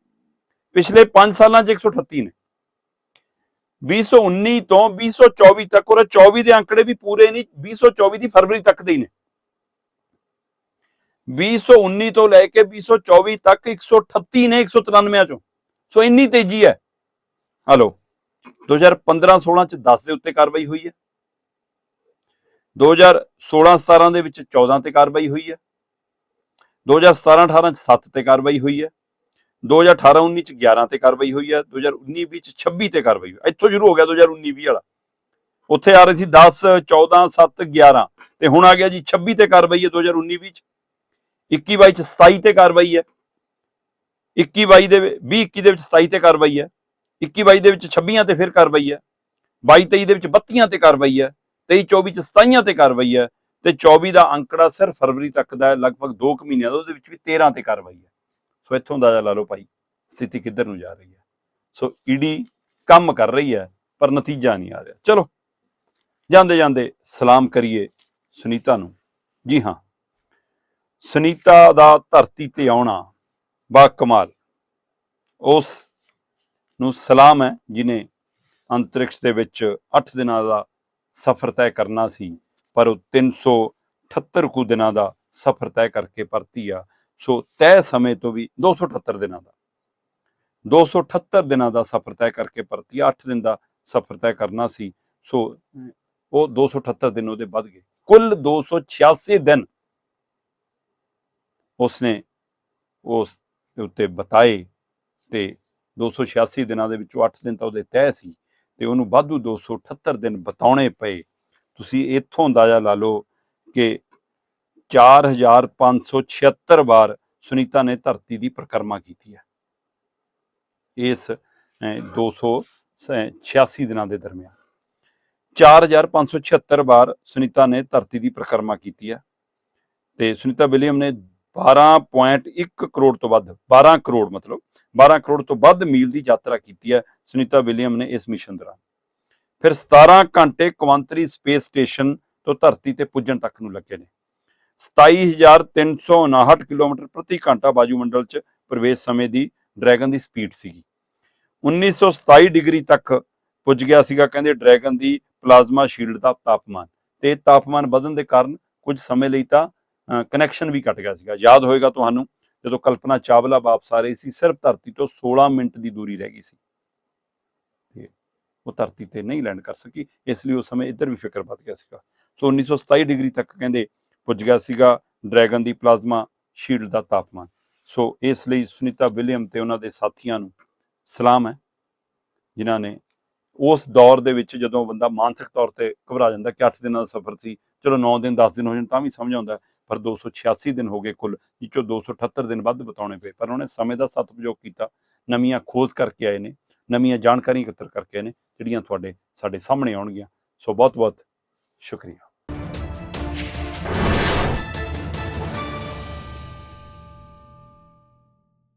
ਪਿਛਲੇ 5 ਸਾਲਾਂ 'ਚ 138 ਨੇ। 2019 ਤੋਂ 2024 ਤੱਕ, ਔਰ 24 ਦੇ ਅੰਕੜੇ ਵੀ ਪੂਰੇ ਨਹੀਂ 2024 ਦੀ ਫਰਵਰੀ ਤੱਕ ਦੇ ਹੀ ਨੇ। 2019 ਤੋਂ ਲੈ ਕੇ 2024 ਤੱਕ 138 ਨੇ 193 ਚੋਂ। ਸੋ ਇੰਨੀ ਤੇਜ਼ੀ ਹੈ। ਹਲੋ 2015-16 ਚ 10 ਦੇ ਉੱਤੇ ਕਾਰਵਾਈ ਹੋਈ ਹੈ। 2016-17 ਦੇ ਵਿੱਚ 14 ਤੇ ਕਾਰਵਾਈ ਹੋਈ ਹੈ। 2017-18 ਚ 7 ਤੇ ਕਾਰਵਾਈ ਹੋਈ ਹੈ। 2018-19 ਚ 11 ਤੇ ਕਾਰਵਾਈ ਹੋਈ ਹੈ 2019-20 ਚ 26 ਤੇ ਕਾਰਵਾਈ ਹੋਈ ਇੱਥੋਂ ਸ਼ੁਰੂ ਹੋ ਗਿਆ 2019-20 ਵਾਲਾ। ਉੱਥੇ ਆ ਰਹੀ ਸੀ 10 14 7 11 ਤੇ ਹੁਣ ਆ ਗਿਆ ਜੀ 26 ਤੇ ਕਾਰਵਾਈ ਹੈ 2019-20 ਚ। 21-22 ਚ 27 ਤੇ ਕਾਰਵਾਈ ਹੈ। 21-22 ਦੇ 20-21 ਦੇ ਵਿੱਚ 27 ਤੇ ਕਾਰਵਾਈ ਹੈ। 21-22 ਦੇ ਵਿੱਚ 26 ਤੇ ਫਿਰ ਕਾਰਵਾਈ ਹੈ। 22-23 ਦੇ ਵਿੱਚ 32 ਤੇ ਕਾਰਵਾਈ ਹੈ। 23-24 ਚ 27 ਤੇ ਕਾਰਵਾਈ ਹੈ। ਤੇ 24 ਦਾ ਅੰਕੜਾ ਸਿਰਫ ਫਰਵਰੀ ਤੱਕ ਦਾ ਹੈ, ਲਗਭਗ 2 ਮਹੀਨਿਆਂ ਦਾ, ਉਹਦੇ ਵਿੱਚ ਵੀ 13 ਤੇ ਕਾਰਵਾਈ ਹੈ। ਸੋ ਇੱਥੋਂ ਅੰਦਾਜ਼ਾ ਲਾ ਲਓ ਭਾਈ, ਸਥਿਤੀ ਕਿੱਧਰ ਨੂੰ ਜਾ ਰਹੀ ਹੈ। ਸੋ ਈਡੀ ਕੰਮ ਕਰ ਰਹੀ ਹੈ, ਪਰ ਨਤੀਜਾ ਨਹੀਂ ਆ ਰਿਹਾ। ਚਲੋ, ਜਾਂਦੇ ਜਾਂਦੇ ਸਲਾਮ ਕਰੀਏ ਸੁਨੀਤਾ ਨੂੰ। ਜੀ ਹਾਂ, ਸੁਨੀਤਾ ਦਾ ਧਰਤੀ ਤੇ ਆਉਣਾ ਬਾ ਕਮਾਲ। ਉਸ ਨੂੰ ਸਲਾਮ ਹੈ ਜਿਨੇ ਅੰਤਰਿਕਸ਼ ਦੇ ਵਿੱਚ 8 ਦਿਨਾਂ ਦਾ ਸਫ਼ਰ ਤੈਅ ਕਰਨਾ ਸੀ, ਪਰ ਉਹ 378 ਕੁ ਦਿਨਾਂ ਦਾ ਸਫ਼ਰ ਤੈਅ ਕਰਕੇ ਪਰਤੀ ਆ। ਸੋ ਤੈਅ ਸਮੇਂ ਤੋਂ ਵੀ 278 ਦਿਨਾਂ ਦਾ। 278 ਦਿਨਾਂ ਦਾ ਸਫ਼ਰ ਤੈਅ ਕਰਕੇ ਪਰਤੀ 8 ਦਿਨ ਦਾ ਸਫ਼ਰ ਤੈਅ ਕਰਨਾ ਸੀ। ਸੋ ਉਹ 278 ਦਿਨ ਉਹਦੇ ਵੱਧ ਗਏ। ਕੁੱਲ 286 ਦਿਨ ਉਸਨੇ ਉਸ ਦੇ ਉੱਤੇ ਬਤਾਏ ਤੇ 286 ਦਿਨਾਂ ਦੇ ਵਿੱਚੋਂ 8 ਦਿਨ ਤਾਂ ਉਹਦੇ ਤੈਅ ਸੀ ਤੇ ਉਹਨੂੰ ਵਾਧੂ 278 ਦਿਨ ਬਤਾਉਣੇ ਪਏ। ਤੁਸੀਂ ਇੱਥੋਂ ਅੰਦਾਜ਼ਾ ਲਾ ਲਓ ਕਿ 4576 ਵਾਰ ਸੁਨੀਤਾ ਨੇ ਧਰਤੀ ਦੀ ਪ੍ਰਕਰਮਾ ਕੀਤੀ ਹੈ। ਇਸ ਅਹ, 286 ਦਿਨਾਂ ਦੇ ਦਰਮਿਆਨ 4576 ਵਾਰ ਸੁਨੀਤਾ ਨੇ ਧਰਤੀ ਦੀ ਪ੍ਰਕਰਮਾ ਕੀਤੀ ਹੈ ਤੇ ਸੁਨੀਤਾ ਵਿਲੀਅਮ ਨੇ 12.1 ਕਰੋੜ ਤੋਂ ਵੱਧ 12 ਕਰੋੜ ਮਤਲਬ 12 ਕਰੋੜ ਤੋਂ ਵੱਧ ਮੀਲ ਦੀ ਯਾਤਰਾ ਕੀਤੀ ਹੈ ਸੁਨੀਤਾ ਵਿਲੀਅਮ ਨੇ ਇਸ ਮਿਸ਼ਨ ਦੌਰਾਨ। ਫਿਰ 17 ਘੰਟੇ ਕਵਾਂਤਰੀ ਸਪੇਸ ਸਟੇਸ਼ਨ ਤੋਂ ਧਰਤੀ ਤੇ ਪੁੱਜਣ ਤੱਕ ਨੂੰ ਲੱਗੇ ਨੇ। 27359 ਕਿਲੋਮੀਟਰ ਪ੍ਰਤੀ ਘੰਟਾ ਵਾਯੂਮੰਡਲ 'ਚ ਪ੍ਰਵੇਸ਼ ਸਮੇਂ ਦੀ ਡਰੈਗਨ ਦੀ ਸਪੀਡ ਸੀਗੀ। 1927 ਡਿਗਰੀ ਤੱਕ ਪੁੱਜ ਗਿਆ ਸੀਗਾ ਕਹਿੰਦੇ ਡਰੈਗਨ ਦੀ ਪਲਾਜ਼ਮਾ ਸ਼ੀਲਡ ਦਾ ਤਾਪਮਾਨ ਤੇ ਤਾਪਮਾਨ ਵਧਣ ਦੇ ਕਾਰਨ ਕੁਝ ਸਮੇਂ ਲਈ ਤਾਂ ਕਨੈਕਸ਼ਨ ਵੀ ਘਟ ਗਿਆ ਸੀਗਾ। ਯਾਦ ਹੋਏਗਾ ਤੁਹਾਨੂੰ ਜਦੋਂ ਕਲਪਨਾ ਚਾਵਲਾ ਵਾਪਸ ਆ ਰਹੀ ਸੀ, ਸਿਰਫ ਧਰਤੀ ਤੋਂ 16 ਮਿੰਟ ਦੀ ਦੂਰੀ ਰਹਿ ਗਈ ਸੀ। ਤੇ ਉਹ ਧਰਤੀ ਤੇ ਨਹੀਂ ਲੈਂਡ ਕਰ ਸਕੀ, ਇਸ ਲਈ ਉਸ ਸਮੇਂ ਇੱਧਰ ਵੀ ਫਿਕਰ ਵੱਧ ਗਿਆ ਸੀਗਾ। ਸੋ 1927 ਡਿਗਰੀ ਤੱਕ ਕਹਿੰਦੇ ਪੁੱਜ ਗਿਆ ਸੀਗਾ ਡਰੈਗਨ ਦੀ ਪਲਾਜ਼ਮਾ ਸ਼ੀਲਡ ਦਾ ਤਾਪਮਾਨ। ਸੋ ਇਸ ਲਈ ਸੁਨੀਤਾ ਵਿਲੀਅਮ ਤੇ ਉਹਨਾਂ ਦੇ ਸਾਥੀਆਂ ਨੂੰ ਸਲਾਮ ਹੈ, ਜਿਨ੍ਹਾਂ ਨੇ ਉਸ ਦੌਰ ਦੇ ਵਿੱਚ ਜਦੋਂ ਬੰਦਾ ਮਾਨਸਿਕ ਤੌਰ ਤੇ ਘਬਰਾ ਜਾਂਦਾ ਕਿ 8 ਦਿਨਾਂ ਦਾ ਸਫ਼ਰ ਸੀ, ਚਲੋ 9 ਦਿਨ 10 ਦਿਨ ਹੋ ਜਾਣ ਤਾਂ ਵੀ ਸਮਝ ਆਉਂਦਾ, ਪਰ 286 ਦਿਨ ਹੋ ਗਏ ਕੁੱਲ ਜਿੱਚੋਂ 278 ਦਿਨ ਵੱਧ ਬਤਾਉਣੇ ਪਏ। ਪਰ ਉਹਨੇ ਸਮੇਂ ਦਾ ਸਤ ਉਪਯੋਗ ਕੀਤਾ, ਨਵੀਆਂ ਖੋਜ ਕਰਕੇ ਆਏ ਨੇ, ਨਵੀਆਂ ਜਾਣਕਾਰੀਆਂ ਇਕੱਤਰ ਕਰਕੇ ਆਏ ਨੇ, ਜਿਹੜੀਆਂ ਤੁਹਾਡੇ, ਸਾਡੇ ਸਾਹਮਣੇ ਆਉਣਗੀਆਂ। ਸੋ ਬਹੁਤ ਬਹੁਤ ਸ਼ੁਕਰੀਆ।